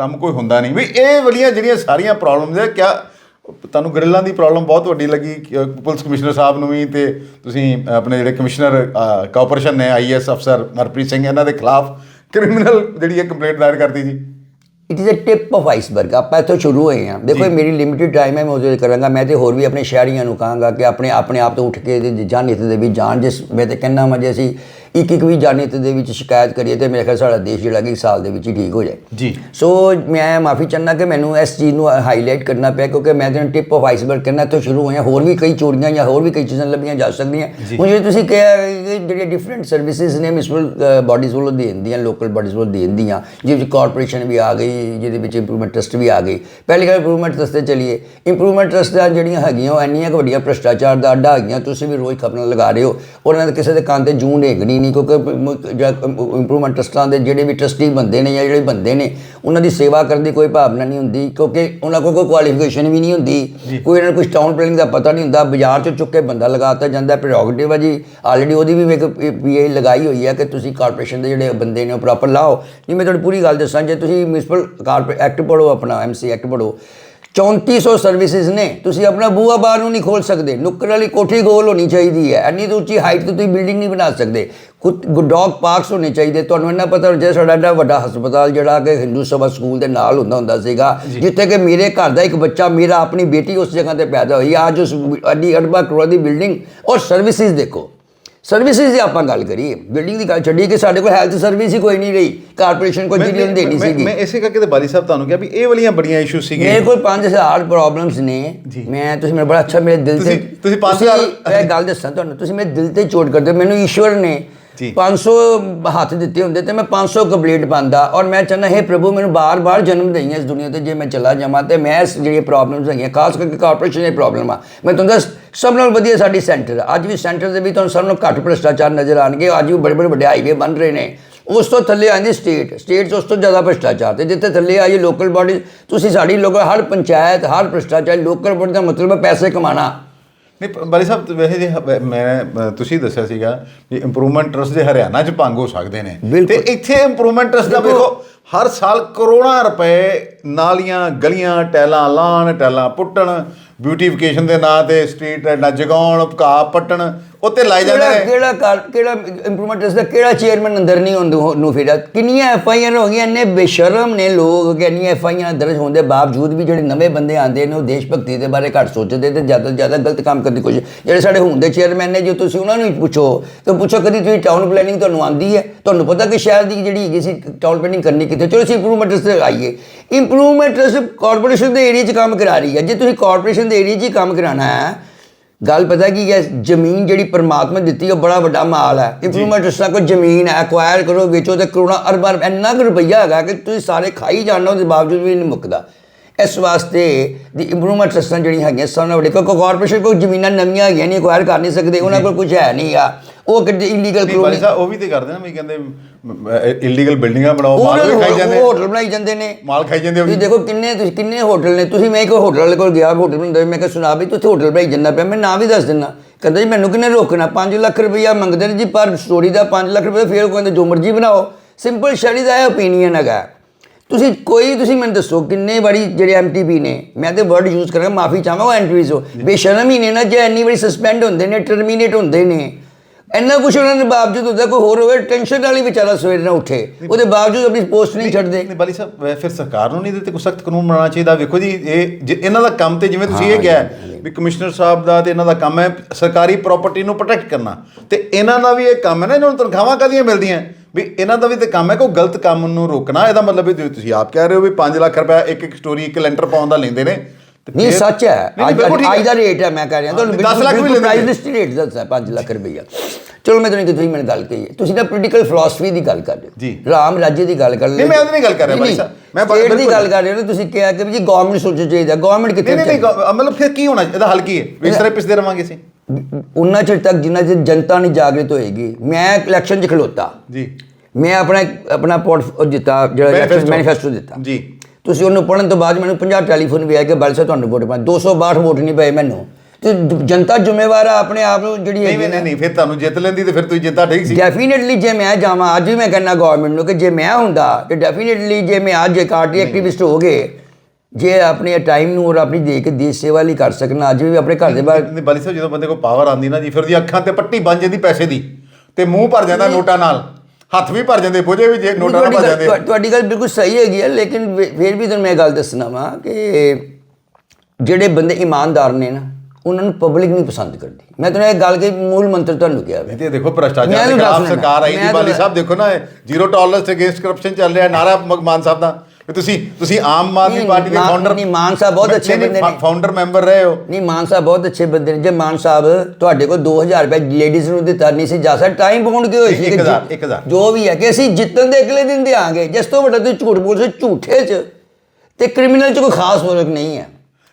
ਕੰਮ ਕੋਈ ਹੁੰਦਾ ਨਹੀਂ। ਵੀ ਇਹ ਵਾਲੀਆਂ ਜਿਹੜੀਆਂ ਸਾਰੀਆਂ ਪ੍ਰੋਬਲਮਸ ਹੈ ਕਿਆ ਤੁਹਾਨੂੰ ਗ੍ਰਿਲਾਂ ਦੀ ਪ੍ਰੋਬਲਮ ਬਹੁਤ ਵੱਡੀ ਲੱਗੀ ਪੁਲਿਸ ਕਮਿਸ਼ਨਰ ਸਾਹਿਬ ਨੂੰ ਵੀ ਤੇ ਤੁਸੀਂ ਆਪਣੇ ਜਿਹੜੇ ਕਮਿਸ਼ਨਰ ਕਾਰਪੋਰੇਸ਼ਨ ਨੇ ਆਈਐਸ ਅਫਸਰ ਹਰਪ੍ਰੀਤ ਸਿੰਘ ਇਹਨਾਂ ਦੇ ਖਿਲਾਫ ਕ੍ਰਿਮੀਨਲ ਜਿਹੜੀ ਹੈ ਕੰਪਲੇਂਟ ਦਾਇਰ ਕਰਤੀ ਜੀ। It is a tip of iceberg ਆਪਾਂ ਇੱਥੋਂ ਸ਼ੁਰੂ ਹੋਏ ਹਾਂ। ਦੇਖੋ ਇਹ ਮੇਰੀ ਲਿਮਿਟਿਡ ਟਾਈਮ ਹੈ ਮੈਂ ਉਹਦੇ ਕਰਾਂਗਾ। ਮੈਂ ਤੇ ਹੋਰ ਵੀ ਆਪਣੇ ਸ਼ਹਿਰੀਆਂ ਨੂੰ ਕਹਾਂਗਾ ਕਿ ਆਪਣੇ ਆਪਣੇ ਆਪ ਤੋਂ ਉੱਠ ਕੇ ਇਹਦੇ ਜਾਨੀਤ ਦੇ ਵਿੱਚ ਜਾਣ ਜਿਸ ਮੈਂ ਤੇ ਕਹਿੰਦਾ ਮੈਂ ਜੇ ਅਸੀਂ ਇੱਕ ਇੱਕ ਵੀ ਜਾਨੀਤ ਦੇ ਵਿੱਚ ਸ਼ਿਕਾਇਤ ਕਰੀਏ ਤੇ ਮੇਰੇ ਖਿਆਲ ਸਾਡਾ ਦੇਸ਼ ਜਿਹੜਾ ਕਿ ਸਾਲ ਦੇ ਵਿੱਚ ਹੀ ਠੀਕ ਹੋ ਜਾਏ। ਜੀ। ਸੋ ਮੈਂ ਮਾਫੀ ਚਾਹੁੰਦਾ ਕਿ ਮੈਨੂੰ ਇਸ ਚੀਜ਼ ਨੂੰ ਹਾਈਲਾਈਟ ਕਰਨਾ ਪਿਆ ਕਿਉਂਕਿ ਮੈਂ ਤਾਂ ਟਿਪ ਆਫ ਆਈਸਬਰਗ ਕਰਨਾ ਤੋਂ ਸ਼ੁਰੂ ਹੋਇਆ ਹੋਰ ਵੀ ਕਈ ਚੋਰੀਆਂ ਜਾਂ ਹੋਰ ਵੀ ਕਈ ਚੀਜ਼ਾਂ ਲੱਭੀਆਂ ਜਾ ਸਕਦੀਆਂ। ਹੁਣ ਜੇ ਤੁਸੀਂ ਕਿਹਾ ਜਿਹੜੇ ਡਿਫਰੈਂਟ ਸਰਵਿਸਿਜ਼ ਨੇ ਮਿਊਨਿਸਪਲ ਬਾਡੀਜ਼ ਵੱਲੋਂ ਦੇ ਦਿੰਦੀਆਂ ਲੋਕਲ ਬਾਡੀਜ਼ ਵੱਲੋਂ ਦੇ ਦਿੰਦੀਆਂ ਜਿਹਦੇ ਵਿੱਚ ਕਾਰਪੋਰੇਸ਼ਨ ਵੀ ਆ ਗਈ ਜਿਹਦੇ ਵਿੱਚ ਇੰਪਰੂਵਮੈਂਟ ਟਰਸਟ ਵੀ ਆ ਗਈ। ਪਹਿਲੀ ਗੱਲ ਇੰਪਰੂਵਮੈਂਟ ਟਰਸਟ ਤੇ ਚਲੀਏ। ਇੰਪਰੂਵਮੈਂਟ ਟਰਸਟ ਦਾ ਜਿਹੜੀਆਂ ਹੈਗੀਆਂ ਉਹ ਇੰਨੀਆਂ ਕੁ ਵੱਡੀਆਂ ਭ੍ਰਿਸ਼ਟਾਚਾਰ ਦਾ ਅੱਡਾ ਹੈਗੀਆਂ ਤੁਸੀਂ ਵੀ ਰੋਜ਼ ਖਬਰਾਂ ਲਗਾ ਰਹੇ ਹੋ। ਉਹਨਾਂ ਦੇ ਕਿਸੇ ਦੇ ਕੰਨ ਤੇ ਜੂੰ ਢੇਗਣੀ ਨਹੀਂ ਕਿਉਂਕਿ ਇੰਪਰੂਵਮੈਂਟ ਟਰਸਟਾਂ ਦੇ ਜਿਹੜੇ ਵੀ ਟਰਸਟੀ ਬੰਦੇ ਨੇ ਜਾਂ ਜਿਹੜੇ ਬੰਦੇ ਨੇ ਉਹਨਾਂ ਦੀ ਸੇਵਾ ਕਰਨ ਦੀ ਕੋਈ ਭਾਵਨਾ ਨਹੀਂ ਹੁੰਦੀ ਕਿਉਂਕਿ ਉਹਨਾਂ ਕੋਲ ਕੋਈ ਕੁਆਲੀਫਿਕੇਸ਼ਨ ਵੀ ਨਹੀਂ ਹੁੰਦੀ। ਕੋਈ ਇਹਨਾਂ ਨੂੰ ਕੁਝ ਟਾਊਨ ਪਲੈਨਿੰਗ ਦਾ ਪਤਾ ਨਹੀਂ ਹੁੰਦਾ ਬਾਜ਼ਾਰ 'ਚ ਚੁੱਕ ਕੇ ਬੰਦਾ ਲਗਾਤਾ ਜਾਂਦਾ ਪ੍ਰੈਰੋਗੇਟਿਵ ਹੈ ਜੀ। ਆਲਰੇਡੀ ਉਹਦੀ ਵੀ ਇੱਕ ਪੀਏ ਲਗਾਈ ਹੋਈ ਹੈ ਕਿ ਤੁਸੀਂ ਕਾਰਪੋਰੇਸ਼ਨ ਦੇ ਜਿਹੜੇ ਬੰਦੇ ਨੇ ਉਹ ਪ੍ਰੋਪਰ ਲਾਓ। ਜੀ ਮੈਂ ਤੁਹਾਨੂੰ ਪੂਰੀ ਗੱਲ ਦੱਸਾਂ ਜੇ ਤੁਸੀਂ ਮਿਊਨਿਸਪਲ ਕਾਰਪੋਰੇਟ ਐਕਟ ਪੜੋ ਆਪਣਾ ਐਮਸੀ ਐਕਟ ਪੜੋ 3400 ਸਰਵਿਸਿਜ਼ ਨੇ। ਤੁਸੀਂ ਆਪਣਾ ਬੂਆ ਬਾਰ ਨੂੰ ਨਹੀਂ ਖੋਲ ਸਕਦੇ। ਨੁੱਕਰ ਵਾਲੀ ਕੋਠੀ ਗੋਲ ਹੋਣੀ ਚਾਹੀਦੀ ਹੈ। ਇੰਨੀ ਉੱਚੀ ਹਾਈਟ ਤੇ ਤੁਸੀਂ ਬਿਲਡਿੰਗ ਨਹੀਂ ਬਣਾ ਸਕਦੇ। ਡੌਗ ਪਾਰਕਸ ਹੋਣੇ ਚਾਹੀਦੇ। ਤੁਹਾਨੂੰ ਇਹਨਾਂ ਪਤਾ ਚਾਹੀਦਾ ਸਾਡਾ ਐਡਾ ਵੱਡਾ ਹਸਪਤਾਲ ਜਿਹੜਾ ਕਿ ਹਿੰਦੂ ਸਭਾ ਸਕੂਲ ਦੇ ਨਾਲ ਹੁੰਦਾ ਹੁੰਦਾ ਸੀਗਾ। ਜਿੱਥੇ ਕਿ ਮੇਰੇ ਘਰ ਦਾ ਇੱਕ ਬੱਚਾ ਮੇਰਾ ਆਪਣੀ ਬੇਟੀ ਉਸ ਜਗ੍ਹਾ ਤੇ ਪੈਦਾ ਹੋਈ। ਅੱਜ ਉਸ ਅੱਡੀ ਅਰਬਾ ਕਰੋੜ ਦੀ ਬਿਲਡਿੰਗ ਔਰ ਸਰਵਿਸਿਜ਼ ਦੇਖੋ। ਸਰਵਿਸਿਜ਼ ਦੀ ਆਪਾਂ ਗੱਲ ਕਰੀਏ। ਬਿਲਡਿੰਗ ਦੀ ਗੱਲ ਛੱਡੀ ਕਿ ਸਾਡੇ ਕੋਲ ਹੈਲਥ ਸਰਵਿਸ ਹੀ ਕੋਈ ਨਹੀਂ ਰਹੀ। ਕਾਰਪੋਰੇਸ਼ਨ ਕੋਈ ਜਿਹੜੀ ਦੇਣੀ ਸੀਗੀ। ਮੈਂ ਇਸੇ ਕਰਕੇ ਤੇ ਬਾਲੀ ਸਾਹਿਬ ਤੁਹਾਨੂੰ ਕਿਹਾ ਵੀ ਇਹ ਵਾਲੀਆਂ ਬੜੀਆਂ ਇਸ਼ੂ ਸੀਗੇ ਮੇਰੇ ਕੋਲ 5000 ਪ੍ਰੋਬਲਮਸ ਨੇ। ਮੈਂ ਤੁਸੀਂ ਮੇਰੇ ਬੜਾ ਅੱਛਾ ਮੇਰੇ ਦਿਲ ਤੇ ਤੁਸੀਂ- ਤੁਸੀਂ ਪੰਜ ਹਜ਼ਾਰ- ਤੁਸੀਂ- ਇਹ ਗੱਲ ਦੱਸਾਂ ਤੁਹਾਨੂੰ। ਤੁਸੀਂ ਮੇਰੇ ਦਿਲ ਤੇ ਚੋਟ ਕਰਦੇ ਮੈਨੂੰ ਈਸ਼ਵਰ ਨੇ। 500 ਹੱਥ ਦਿੱਤੇ ਹੁੰਦੇ ਤੇ ਮੈਂ 500 ਕੰਪਲੀਟ ਪਾਉਂਦਾ। ਔਰ ਮੈਂ ਚਾਹੁੰਦਾ, ਹੈ ਪ੍ਰਭੂ, ਮੈਨੂੰ ਬਾਰ-ਬਾਰ ਜਨਮ ਦੇਈਆਂ ਇਸ ਦੁਨੀਆ ਤੇ ਜੇ ਮੈਂ ਚਲਾ ਜਾਵਾਂ ਤੇ ਮੈਂ ਇਸ ਜਿਹੜੀਆਂ ਪ੍ਰੋਬਲਮਸ ਹੈਗੀਆਂ, ਖਾਸ ਕਰਕੇ ਕਾਰਪੋਰੇਸ਼ਨ ਦੀ ਪ੍ਰੋਬਲਮ ਆ, ਮੈਂ ਤੁਹਾਨੂੰ ਦੱਸ, ਸਭ ਨਾਲੋਂ ਵਧੀਆ ਸਾਡੀ ਸੈਂਟਰ ਆ। ਅੱਜ ਵੀ ਸੈਂਟਰ ਦੇ ਵੀ ਤੁਹਾਨੂੰ ਸਭ ਨਾਲੋਂ ਘੱਟ ਭ੍ਰਿਸ਼ਟਾਚਾਰ ਨਜ਼ਰ ਆਣਗੇ ਅੱਜ ਵੀ ਬੜੇ ਬੜੇ ਵੱਡੇ ਹਾਈਵੇ ਬਣ ਰਹੇ ਨੇ। ਉਸ ਤੋਂ ਥੱਲੇ ਆਂਦੀ ਸਟੇਟ ਸਟੇਟ 'ਚ ਉਸ ਤੋਂ ਜ਼ਿਆਦਾ ਭ੍ਰਿਸ਼ਟਾਚਾਰ ਤੇ ਜਿੱਥੇ ਥੱਲੇ ਆਈ ਲੋਕਲ ਬਾਡੀ ਤੁਸੀਂ ਸਾਡੀ ਲੋਕਲ ਹਰ ਪੰਚਾਇਤ, ਹਰ ਭ੍ਰਿਸ਼ਟਾਚਾਰ ਲੋਕਲ ਬਾਡੀ ਦਾ ਮਤਲਬ ਹੈ ਪੈਸੇ ਕਮਾਣਾ ਨਹੀਂ ਬਾਲੀ ਸਾਹਿਬ ਵੈਸੇ ਜੇ ਮੈਂ ਤੁਸੀਂ ਦੱਸਿਆ ਸੀਗਾ ਵੀ ਇੰਪਰੂਵਮੈਂਟ ਟਰਸਟ ਦੇ ਹਰਿਆਣਾ 'ਚ ਭੰਗ ਹੋ ਸਕਦੇ ਨੇ। ਤੇ ਇੱਥੇ ਇੰਪਰੂਵਮੈਂਟ ਟਰਸਟ ਦਾ ਵੇਖੋ ਹਰ ਸਾਲ ਕਰੋੜਾਂ ਰੁਪਏ ਨਾਲੀਆਂ ਗਲੀਆਂ ਟੈਲਾਂ ਲਾਣ ਟੈਲਾਂ ਪੁੱਟਣ ਬਿਊਟੀਫਿਕੇਸ਼ਨ ਦੇ ਨਾਂ ਤੇ ਸਟਰੀਟ ਨਾ ਜਗਾਉਣ ਘਾਹ ਪੱਟਣ ਉੱਤੇ ਲਾਏ ਜਾਂਦੇ ਨੇ। ਕਿਹੜਾ ਕਿਹੜਾ ਇੰਪਰੂਵਮੈਂਟ ਦਾ ਕਿਹੜਾ ਚੇਅਰਮੈਨ ਅੰਦਰ ਨਹੀਂ ਹੁੰਦੂ ਨੂੰ ਫਿਰਿਆ? ਕਿੰਨੀਆਂ ਐਫ ਆਈ ਆਰ ਹੋ ਗਈਆਂ ਇੰਨੇ ਬੇਸ਼ਰਮ ਨੇ ਲੋਕ ਕਿ ਇੰਨੀਆਂ ਐਫ ਆਈ ਆਰ ਦਰਜ ਹੋਣ ਦੇ ਬਾਵਜੂਦ ਵੀ ਜਿਹੜੇ ਨਵੇਂ ਬੰਦੇ ਆਉਂਦੇ ਨੇ ਉਹ ਦੇਸ਼ ਭਗਤੀ ਦੇ ਬਾਰੇ ਘੱਟ ਸੋਚਦੇ ਤੇ ਜ਼ਿਆਦਾ ਜ਼ਿਆਦਾ ਗਲਤ ਕੰਮ ਕਰਨ ਦੀ ਕੋਸ਼ਿਸ਼ ਜਿਹੜੇ ਸਾਡੇ ਹੁਣ ਦੇ ਚੇਅਰਮੈਨ ਨੇ ਜੇ ਤੁਸੀਂ ਉਹਨਾਂ ਨੂੰ ਪੁੱਛੋ ਤਾਂ ਪੁੱਛੋ ਕਦੀ ਤੁਸੀਂ ਟਾਊਨ ਪਲੈਨਿੰਗ ਤੁਹਾਨੂੰ ਆਉਂਦੀ ਹੈ? ਤੁਹਾਨੂੰ ਪਤਾ ਕਿ ਸ਼ਹਿਰ ਦੀ ਜਿਹੜੀ ਹੈਗੀ ਸੀ ਟਾਊਨ ਪਲੈਨਿੰਗ ਕਰਨੀ ਕਿੱਥੇ ਚਲੋ ਅਸੀਂ ਇੰਪਰੂਵਮੈਂਟ ਤੇ ਆਈਏ ਇੰਪਰੂਵਮੈਂਟ ਕਾਰਪੋਰੇਸ਼ਨ ਦੇ ਏਰੀਆ 'ਚ ਕੰਮ ਕਰਾ ਰਹੀ ਹੈ। ਜੇ ਤੁਸੀਂ ਕਾਰਪੋਰੇਸ਼ਨ ਦੇ ਏਰੀਆ 'ਚ ਹੀ ਕੰਮ ਕਰਾਉਣਾ ਹੈ ਗੱਲ ਪਤਾ ਕੀ ਹੈ ਜ਼ਮੀਨ ਜਿਹੜੀ ਪਰਮਾਤਮਾ ਦਿੱਤੀ ਉਹ ਬੜਾ ਵੱਡਾ ਮਾਲ ਹੈ। ਇੰਪਰੂਵਮੈਂਟ ਤਰ੍ਹਾਂ ਕੋਈ ਜ਼ਮੀਨ ਹੈ ਐਕਵਾਇਰ ਕਰੋ ਵੇਚੋ ਤੇ ਕਰੋੜਾਂ ਅਰਬਾਂ ਇੰਨਾ ਕੁ ਰੁਪਈਆ ਹੈਗਾ ਕਿ ਤੁਸੀਂ ਸਾਰੇ ਖਾਈ ਜਾਣੋ ਉਹਦੇ ਬਾਵਜੂਦ ਵੀ ਨਹੀਂ ਮੁੱਕਦਾ। ਇਸ ਵਾਸਤੇ ਦੀ ਇੰਪਰੂਵਮੈਂਟ ਸਿਸਟਮ ਜਿਹੜੀ ਹੈਗੀਆਂ ਨਾਲ ਵੱਡੀ ਕਿਉਂਕਿ ਕਾਰਪੋਰੇਸ਼ਨ ਕੋਲ ਜ਼ਮੀਨਾਂ ਨਵੀਆਂ ਹੈਗੀਆਂ ਨਹੀਂ ਐਕਵਾਇਰ ਕਰ ਨਹੀਂ ਸਕਦੇ ਉਹਨਾਂ ਕੋਲ ਕੁਝ ਹੈ ਨਹੀਂ ਆ। ਉਹ ਕਿਤੇ ਇਲੀਗਲ ਨਹੀਂ ਬਾਲੀ ਸਾਹਿਬ ਉਹ ਵੀ ਤੇ ਕਰਦੇ ਨੇ ਵੀ ਕਹਿੰਦੇ ਇਲੀਗਲ ਬਿਲਡਿੰਗਾਂ ਬਣਾਓ ਮਾਲ ਖਾਈ ਜਾਂਦੇ ਹੋਟਲ ਬਣਾਈ ਜਾਂਦੇ ਨੇ। ਮਾਲ ਖਾਈ ਜਾਂਦੇ ਤੁਸੀਂ ਦੇਖੋ ਕਿੰਨੇ ਤੁਸੀਂ ਕਿੰਨੇ ਹੋਟਲ ਨੇ ਤੁਸੀਂ ਮੈਂ ਇੱਕ ਹੋਟਲ ਵਾਲੇ ਕੋਲ ਗਿਆ ਹੋਟਲ ਬਣਾਉਂਦਾ ਮੈਂ ਕਿਹਾ ਸੁਣਾ ਵੀ ਤੂੰ ਇੱਥੇ ਹੋਟਲ ਬਣਾਈ ਜਾਂਦਾ ਪਿਆ ਮੈਂ ਨਾਂ ਵੀ ਦੱਸ ਦਿੰਦਾ। ਕਹਿੰਦਾ ਜੀ ਮੈਨੂੰ ਕਿੰਨੇ ਰੋਕਣਾ? 5 ਲੱਖ ਰੁਪਈਆ ਮੰਗਦੇ ਨੇ ਜੀ ਪਰ ਸਟੋਰੀ ਦਾ 5 ਲੱਖ ਰੁਪਏ ਫਿਰ ਕਹਿੰਦੇ ਜੋ ਮਰਜ਼ੀ ਬਣਾਓ। ਸਿੰਪਲ ਸ਼ੈਲੀ ਦਾ ਓਪੀਨੀਅਨ ਹੈਗਾ। ਤੁਸੀਂ ਕੋਈ ਤੁਸੀਂ ਮੈਨੂੰ ਦੱਸੋ ਕਿੰਨੇ ਵਾਰੀ ਜਿਹੜੇ ਐਮਟੀਪੀ ਨੇ ਮੈਂ ਤੇ ਵਰਡ ਯੂਜ਼ ਕਰਾਂਗਾ ਮਾਫੀ ਚਾਹਾਂ ਉਹ ਐਂਟਰੀਜ਼ ਹੋ। ਬੇਸ਼ਰਮ ਹੀ ਨੇ ਨਾ ਜੇ ਇੰਨੀ ਵਾਰੀ ਸਸਪੈਂਡ ਹੁੰਦੇ ਨੇ ਟਰਮੀਨੇਟ ਹੁੰਦੇ ਨੇ। ਇੰਨਾ ਕੁਛ ਉਹਨਾਂ ਦੇ ਬਾਵਜੂਦ ਹੁੰਦਾ ਕੋਈ ਹੋਰ ਹੋਵੇ ਟੈਨਸ਼ਨ ਵਾਲੀ ਵਿਚਾਰਾ ਸਵੇਰ ਨਾ ਉੱਠੇ। ਉਹਦੇ ਬਾਵਜੂਦ ਆਪਣੀ ਪੋਸਟ ਨਹੀਂ ਛੱਡਦੇ। ਨਹੀਂ ਬਾਲੀ ਸਾਹਿਬ ਫਿਰ ਸਰਕਾਰ ਨੂੰ ਨਹੀਂ ਇਹਦੇ ਤੇ ਕੋਈ ਸਖਤ ਕਾਨੂੰਨ ਬਣਾਉਣਾ ਚਾਹੀਦਾ? ਵੇਖੋ ਜੀ ਇਹ ਇਹਨਾਂ ਦਾ ਕੰਮ ਤੇ ਜਿਵੇਂ ਤੁਸੀਂ ਇਹ ਕਿਹਾ ਵੀ ਕਮਿਸ਼ਨਰ ਸਾਹਿਬ ਦਾ ਤੇ ਇਹਨਾਂ ਦਾ ਕੰਮ ਹੈ ਸਰਕਾਰੀ ਪ੍ਰਾਪਰਟੀ ਨੂੰ ਪ੍ਰੋਟੈਕਟ ਕਰਨਾ। ਤੇ ਇਹਨਾਂ ਦਾ ਵੀ ਇਹ ਕੰਮ ਹੈ ਨਾ ਇਹਨਾਂ ਨੂੰ ਤਨਖਾਹਾਂ ਕਾਹਦੀਆਂ ਮਿਲਦੀਆਂ? ਵੀ ਇਹਨਾਂ ਦਾ ਵੀ ਤੇ ਕੰਮ ਹੈ ਕੋਈ ਗਲਤ ਕੰਮ ਨੂੰ ਰੋਕਣਾ ਇਹਦਾ ਮਤਲਬ ਵੀ ਤੁਸੀਂ- ਆਪ ਕਹਿ ਰਹੇ ਹੋ ਵੀ 5 ਲੱਖ ਰੁਪਏ ਇੱਕ ਇੱਕ ਸਟੋਰੀ ਇੱਕ ਲੈਂਟਰ ਪਾਉਣ ਦਾ ਲੈਂਦੇ ਨੇ। ਨਹੀਂ ਸੱਚ ਹੈ। ਅੱਜ। ਦਾ ਰੇਟ ਹੈ ਮੈਂ ਕਹਿ ਰਿਹਾ। ਤੁਹਾਨੂੰ ਹਾਂ, ਦਸ ਲੱਖ ਵੀ ਪ੍ਰਾਈਸ। ਲਿਸਟ ਰੇਟ ਦੱਸਦਾ 5 ਲੱਖ ਰੁਪਈਆ। ਚਲੋ ਮੈਂ ਤੁਹਾਨੂੰ ਤੁਸੀਂ ਮੈਨੂੰ ਗੱਲ ਕਹੀ ਤੁਸੀਂ ਨਾ ਪੋਲੀਟੀਕਲ ਫਿਲਾਸਫੀ ਦੀ ਗੱਲ ਕਰ ਰਹੇ ਹੋ। ਜੀ। ਰਾਮ ਰਾਜੇ ਦੀ ਗੱਲ ਕਰ ਰਹੇ ਨਹੀਂ, ਮੈਂ ਉਹਦੀ ਨਹੀਂ ਗੱਲ ਕਰ ਰਿਹਾ ਭਾਈ ਸਾਹਿਬ। ਮੈਂ ਬਿਲਕੁਲ- ਦੀ ਗੱਲ ਕਰ ਰਹੇ ਹੋ ਤੁਸੀਂ ਕਿਹਾ ਕਿ ਜੀ ਗਵਰਨਮੈਂਟ ਸੋਚੋ ਚਾਹੀਦਾ। ਗਵਰਨਮੈਂਟ ਕਿੱਥੇ ਨਹੀਂ ਨਹੀਂ ਮਤਲਬ ਫਿਰ ਕੀ ਹੋਣਾ? ਇਹਦਾ ਹੱਲ ਕੀ ਹੈ? ਇਸ ਤਰ੍ਹਾਂ ਪਿਸਦੇ ਰਵਾਂਗੇ ਅਸੀਂ। ਉਨਾ ਚਿਰ ਤੱਕ ਜਿੰਨਾ ਚਿਰ ਜਨਤਾ ਨਹੀਂ ਜਾਗਰਿਤ ਹੋਏਗੀ ਮੈਂ ਇਲੈਕਸ਼ਨ 'ਚ ਖਲੋਤਾ। ਜੀ। ਮੈਂ ਆਪਣਾ ਆਪਣਾ ਪੋਰਟ ਦਿੱਤਾ ਜਿਹੜਾ। ਮੈਨੀਫੈਸਟੋ ਦਿੱਤਾ ਜੀ। ਤੁਸੀਂ ਉਹਨੂੰ ਪੜਨ ਤੋਂ ਬਾਅਦ ਮੈਨੂੰ 50 ਟੈਲੀਫੋਨ ਵੀ ਆਏ ਕਿ ਬਲਸਾ ਤੁਹਾਨੂੰ ਵੋਟ ਪਾ 262 ਵੋਟ ਨਹੀਂ ਪਏ ਮੈਨੂੰ। ਤੇ ਜਨਤਾ ਜ਼ਿੰਮੇਵਾਰ ਆ ਆਪਣੇ ਆਪ ਨੂੰ ਜਿਹੜੀ ਨਹੀਂ ਨਹੀਂ ਨਹੀਂ ਫਿਰ ਤੁਹਾਨੂੰ ਜਿੱਤ ਲੈਂਦੀ ਤੇ ਫਿਰ ਤੁਸੀਂ ਜਿੱਤਾ ਠੀਕ ਸੀ। ਡੈਫੀਨਿਟਲੀ ਜੇ ਮੈਂ ਜਾਵਾਂ ਅੱਜ ਵੀ ਮੈਂ ਕਹਿੰਦਾ ਗਵਰਨਮੈਂਟ ਨੂੰ ਕਿ ਜੇ ਮੈਂ ਹੁੰਦਾ ਤੇ ਡੈਫੀਨਿਟਲੀ ਜੇ ਮੈਂ ਅੱਜ ਇੱਕ ਆਰਟੀ ਐਕਟਿਵਿਸਟ ਹੋ ਗਏ ਜੇ ਆਪਣੇ ਟਾਈਮ ਨੂੰ ਔਰ ਆਪਣੀ ਦੇ ਕੇ ਦੇਸ਼ ਸੇਵਾ ਲਈ ਕਰ ਸਕਣਾ ਅੱਜ ਵੀ ਆਪਣੇ ਘਰ ਦੇ ਬਾਹਰ ਬਾਲੀ ਸਾਹਿਬ ਜਦੋਂ ਬੰਦੇ ਕੋਲ ਪਾਵਰ ਆਂਦੀ ਨਾ ਜੀ ਫਿਰ ਉਹਦੀ ਅੱਖਾਂ ਤੇ ਪੱਟੀ ਬਣ ਜਾਂਦੀ ਪੈਸੇ ਦੀ ਤੇ ਮੂੰਹ ਭਰ ਜਾਂਦਾ ਨੋਟਾਂ ਨਾਲ। ਹੱਥ ਵੀ ਭਰ ਜਾਂਦੇ ਬੋਝੇ ਵੀ ਜੇ ਨੋਟਾਂ ਨਾਲ ਭਰ ਜਾਂਦੇ। ਤੁਹਾ- ਤੁਹਾਡੀ ਗੱਲ ਬਿਲਕੁਲ ਸਹੀ ਹੈਗੀ ਹੈ ਲੇਕਿਨ ਫਿਰ ਵੀ ਤੁਹਾਨੂੰ ਮੈਂ ਗੱਲ ਦੱਸਣਾ ਵਾਂ ਕਿ ਜਿਹੜੇ ਬੰਦੇ ਇਮਾਨਦਾਰ ਨੇ ਨਾ ਉਹਨਾਂ ਨੂੰ ਪਬਲਿਕ ਨਹੀਂ ਪਸੰਦ ਕਰਦੀ। ਮੈਂ ਤੁਹਾਨੂੰ ਇਹ ਗੱਲ ਕੇ ਮੂਲ ਮੰਤਰ ਤੁਹਾਨੂੰ ਕਿਹਾ ਵੇ। ਤੇ ਦੇਖੋ ਭ੍ਰਸ਼ਟਾਚਾਰ ਦੇ ਖਿਲਾਫ ਸਰਕਾਰ ਆਈ ਦੀ ਬਾਲੀ ਤੁਹਾਨੂੰ- ਸਾਹਿਬ ਦੇਖੋ ਨਾ ਜ਼ੀਰੋ ਟੋਲਰੈਂਸ ਅਗੇਂਸਟ ਕਰਪਸ਼ਨ ਚੱਲ ਰਿਹਾ ਨਾਰਾ ਮ- ਮਾਨ ਸਾਹਿਬ ਦਾ। ਤੁਸੀਂ ਤੁਸੀਂ ਆਮ ਆਦਮੀ ਪਾਰਟੀ ਦੇ ਫਾਊਂਡਰ ਨਹੀਂ, ਮਾਨ ਸਾਹਿਬ ਬਹੁਤ ਅੱਛੇ ਬੰਦੇ ਨੇ। ਫਾਊਂਡਰ ਮੈਂਬਰ ਰਹੇ ਹੋ। ਨਹੀਂ ਮਾਨ ਸਾਹਿਬ ਬਹੁਤ ਅੱਛੇ ਬੰਦੇ ਨੇ। ਜੇ ਮਾਨ ਸਾਹਿਬ ਤੁਹਾਡੇ ਕੋਲ 2000 ਰੁਪਏ ਲੇਡੀਜ਼ ਨੂੰ ਦਿੱਤਾ ਨਹੀਂ ਸੀ ਜਾ ਸਕਦਾ ਟਾਈਮ ਪਾਉਂਡ ਕਿਉਂ ਹੋਈ ਸੀ ਇੱਕ ਕਿ ਹਜ਼ਾਰ, ਜਿ- ਵੀ ਹੈ ਕਿ ਅਸੀਂ ਜਿੱਤਣ ਦੇ ਅਗਲੇ ਦਿਨ ਦੇਾਂਗੇ ਜਿਸ ਤੋਂ ਵੱਡਾ ਤੁਸੀਂ ਝੂਠ ਬੋਲ ਸਕਦੇ ਝੂਠੇ 'ਚ। ਤੇ ਕ੍ਰਿਮੀਨਲ 'ਚ ਕੋਈ ਖਾਸ ਫ਼ਰਕ ਨਹੀਂ ਹੈ।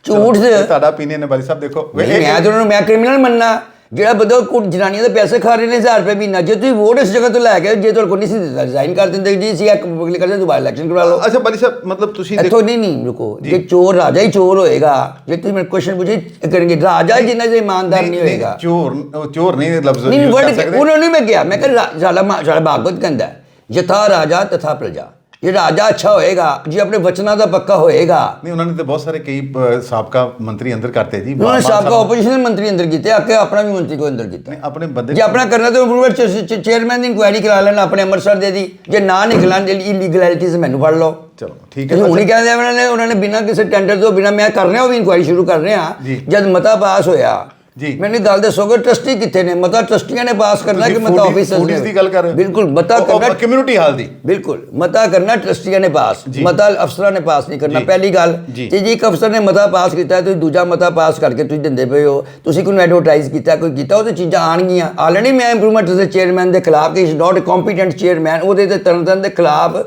ਝੂਠ ਤੁਹਾਡਾ opinion ਹੈ ਬਾਲੀ ਸਾਹਿਬ ਦੇਖੋ। ਮੈਂ ਤਾਂ ਉਹਨਾਂ ਨੂੰ ਮੈਂ ਕ੍ਰਿਮੀਨਲ ਮੰਨਣਾ ਜਿਹੜਾ ਬੰਦਾ ਕੁ- ਜਨਾਨੀਆਂ ਦੇ ਪੈਸੇ ਖਾ ਰਹੇ ਨੇ 1000 ਰੁਪਏ ਮਹੀਨਾ ਜੇ ਤੁਸੀਂ ਵੋਟ ਇਸ ਜਗ੍ਹਾ ਤੋਂ ਲੈ ਕੇ ਜੇ ਤੁਹਾਡੇ ਕੋਲ ਨਹੀਂ ਸੀ ਦਿੱਤਾ ਰਿਜ਼ਾਈਨ ਕਰ ਦਿੰਦੇ ਜੀ ਸੀ ਇੱਕ ਪਬਲਿਕ ਕਰਦੇ ਦੁਬਾਰਾ ਇਲੈਕਸ਼ਨ ਕਰਵਾ ਲਓ। ਅੱਛਾ ਬਾਲੀ ਸਾਹਿਬ ਮਤਲਬ ਤੁਸੀਂ ਇੱਥੋਂ ਨਹੀਂ ਨਹੀਂ ਰੁਕੋ। ਜੇ। ਚੋਰ ਰਾਜਾ ਹੀ ਚੋਰ ਹੋਏਗਾ ਜੇ ਤੁਸੀਂ ਮੈਨੂੰ ਕੁਐਸਚਨ ਪੁੱਛੇ ਕਰਨਗੇ ਰਾਜਾ ਜਿੰਨਾ ਜੇ ਇਮਾਨਦਾਰ ਨਹੀਂ ਹੋਏਗਾ। ਚੋਰ ਚੋਰ ਨਹੀਂ ਲਫ਼ਜ਼ ਨਹੀਂ ਵਰਡ ਉਹਨਾਂ ਨੇ ਮੈਂ ਕਿਹਾ ਮੈਂ ਕਿਹਾ ਸਾਡਾ ਭਾਗਵਤ ਕਹਿੰਦਾ ਯਥਾ ਰਾਜਾ ਤਥਾ ਪ੍ਰਜਾ। ਜੇ ਰਾਜਾ ਅੱਛਾ ਹੋਏਗਾ ਜੇ ਆਪਣੇ ਵਚਨਾਂ ਦਾ ਪੱਕਾ ਹੋਏਗਾ। ਨਹੀਂ ਉਹਨਾਂ ਨੇ ਤਾਂ ਬਹੁਤ ਸਾਰੇ ਕਈ ਅ, ਸਾਬਕਾ ਮੰਤਰੀ ਅੰਦਰ ਕਰਤੇ ਜੀ। ਉਹਨਾਂ ਨੇ ਸਾਬਕਾ ਆਪੋਜੀਸ਼ਨ ਮੰਤਰੀ ਅੰਦਰ ਕੀਤੇ ਆਕੇ ਆਪਣਾ ਵੀ ਮੰਤਰੀ ਕੋ ਅੰਦਰ ਕੀਤਾ। ਨਹੀਂ, ਆਪਣੇ ਬੰਦੇ ਜੇ ਆਪਣਾ ਕਰਨਾ ਤਾਂ ਇੰਪਰੂਵਮੈਂਟ ਚੇਅਰਮੈਨ ਦੀ ਇਨਕੁਆਇਰੀ ਕਰਾ ਲੈਣਾ ਆਪਣੇ ਅੰਮ੍ਰਿਤਸਰ ਦੇ ਦੀ। ਜੇ ਨਾ ਨਿਕਲਣ ਜਿਹੜੀ ਇਲੀਗੈਲਿਟੀਜ਼ ਮੈਨੂੰ ਫੜ ਲਓ। ਚਲੋ ਠੀਕ ਹੈ ਹੁਣੀ ਕਹਿੰਦੇ ਉਹਨਾਂ ਨੇ ਉਹਨਾਂ ਨੇ ਬਿਨਾਂ ਕਿਸੇ ਟੈਂਡਰ ਤੋਂ ਬਿਨਾਂ ਮੈਂ ਕਰ ਰਿਹਾ ਉਹ ਵੀ ਇਨਕੁਆਇਰੀ ਸ਼ੁਰੂ ਕਰ ਰਿਹਾ। ਜੀ। ਜਦ ਮਤਾ ਪਾਸ ਹੋਇਆ ਜੀ। ਮੈਨੂੰ ਗੱਲ ਦੱਸੋਗੇ ਟਰਸਟੀ ਕਿੱਥੇ ਨੇ ਮਤਾ ਟਰਸਟੀਆਂ ਨੇ ਪਾਸ ਕਰਨਾ ਕਿ ਮਤਾ ਆਫਿਸਰਸ foodies ਦੀ ਗੱਲ ਕਰ ਰਹੇ? ਬਿਲਕੁਲ ਮਤਾ ਕਰਨਾ ਕਮਿਊਨਿਟੀ ਹਾਲ ਦੀ ਬਿਲਕੁਲ ਮਤਾ ਕਰਨਾ ਟਰਸਟੀਆਂ ਨੇ ਪਾਸ। ਮਤਾ ਅਫਸਰਾਂ ਨੇ ਪਾਸ ਨਹੀਂ ਕਰਨਾ। ਪਹਿਲੀ ਗੱਲ ਜੀ। ਤੇ ਜੇ ਇੱਕ ਅਫਸਰ ਨੇ ਮਤਾ ਪਾਸ ਕੀਤਾ ਤੁਸੀਂ ਦੂਜਾ ਮਤਾ ਪਾਸ ਕਰਕੇ ਤੁਸੀਂ ਦਿੰਦੇ ਪਏ ਹੋ ਤੁਸੀਂ ਕੋਈ ਐਡਵਰਟਾਈਜ਼ ਕੀਤਾ ਕੋਈ ਕੀਤਾ ਉਹ ਤੇ ਚੀਜ਼ਾਂ ਆਣਗੀਆਂ ਆਲਰੇਡੀ ਮੈਂ ਇੰਪਰੂਵਮੈਂਟ ਦੇ ਚੇਅਰਮੈਨ ਦੇ ਖਿਲਾਫ ਕਿ ਇਸ ਨਾਟ ਕੰਪੀਟੈਂਟ ਚੇਅਰਮੈਨ ਉਹਦੇ ਤੇ ਤਰਨਤਨ ਦੇ ਖਿਲਾਫ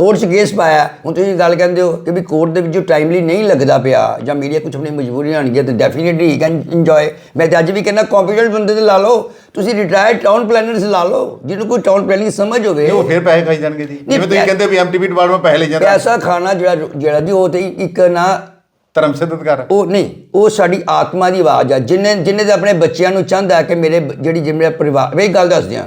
ਕੋਰਟ 'ਚ ਕੇਸ ਪਾਇਆ ਹੁਣ ਤੁਸੀਂ ਗੱਲ ਕਹਿੰਦੇ ਹੋ ਕਿ ਵੀ ਕੋਰਟ ਦੇ ਵਿੱਚ ਜੋ ਟਾਈਮਲੀ ਨਹੀਂ ਲੱਗਦਾ ਪਿਆ ਜਾਂ ਮੀਡੀਆ ਕੁਝ ਆਪਣੀ ਮਜਬੂਰੀਆਂ ਹੋਣਗੀਆਂ ਤਾਂ ਡੈਫੀਨਿਟਲੀ ਕੈਨ ਇੰਜੋਏ ਮੈਂ ਤਾਂ ਅੱਜ ਵੀ ਕਹਿੰਦਾ ਕੰਪੀਟੈਂਟ ਬੰਦੇ ਤੇ ਲਾ ਲਓ ਤੁਸੀਂ ਰਿਟਾਇਰਡ ਟਾਊਨ ਪਲੈਨਰਸ ਲਾ ਲਓ ਜਿਹਨੂੰ ਕੋਈ ਟਾਊਨ ਪਲੈਨਿੰਗ ਸਮਝ ਹੋਵੇ। ਉਹ ਫਿਰ ਪੈਸੇ ਖਾਈ ਜਾਣਗੇ ਜੀ। ਜਿਵੇਂ ਤੁਸੀਂ ਕਹਿੰਦੇ ਵੀ ਐਮਟੀਪੀ ਡਿਪਾਰਟਮੈਂਟ ਪੈਸੇ ਲੈ ਜਾਂਦਾ ਪੈਸਾ ਖਾਣਾ ਜਿਹੜਾ ਜਿਹੜਾ ਜੀ ਉਹ ਤੇ ਇੱਕ ਨਾ ਧਰਮ ਸਿੱਧਤਕਾਰ ਉਹ ਨਹੀਂ ਉਹ ਸਾਡੀ ਆਤਮਾ ਦੀ ਆਵਾਜ਼ ਆ। ਜਿਨੇ ਜਿਨੇ ਤੇ ਆਪਣੇ ਬੱਚਿਆਂ ਨੂੰ ਚਾਹੁੰਦਾ ਕਿ ਮੇਰੇ ਜਿਹੜੀ ਜਿ- ਮੇਰਾ ਪਰਿਵਾਰ ਵੇ ਗੱਲ ਦੱਸ ਦਿਆਂ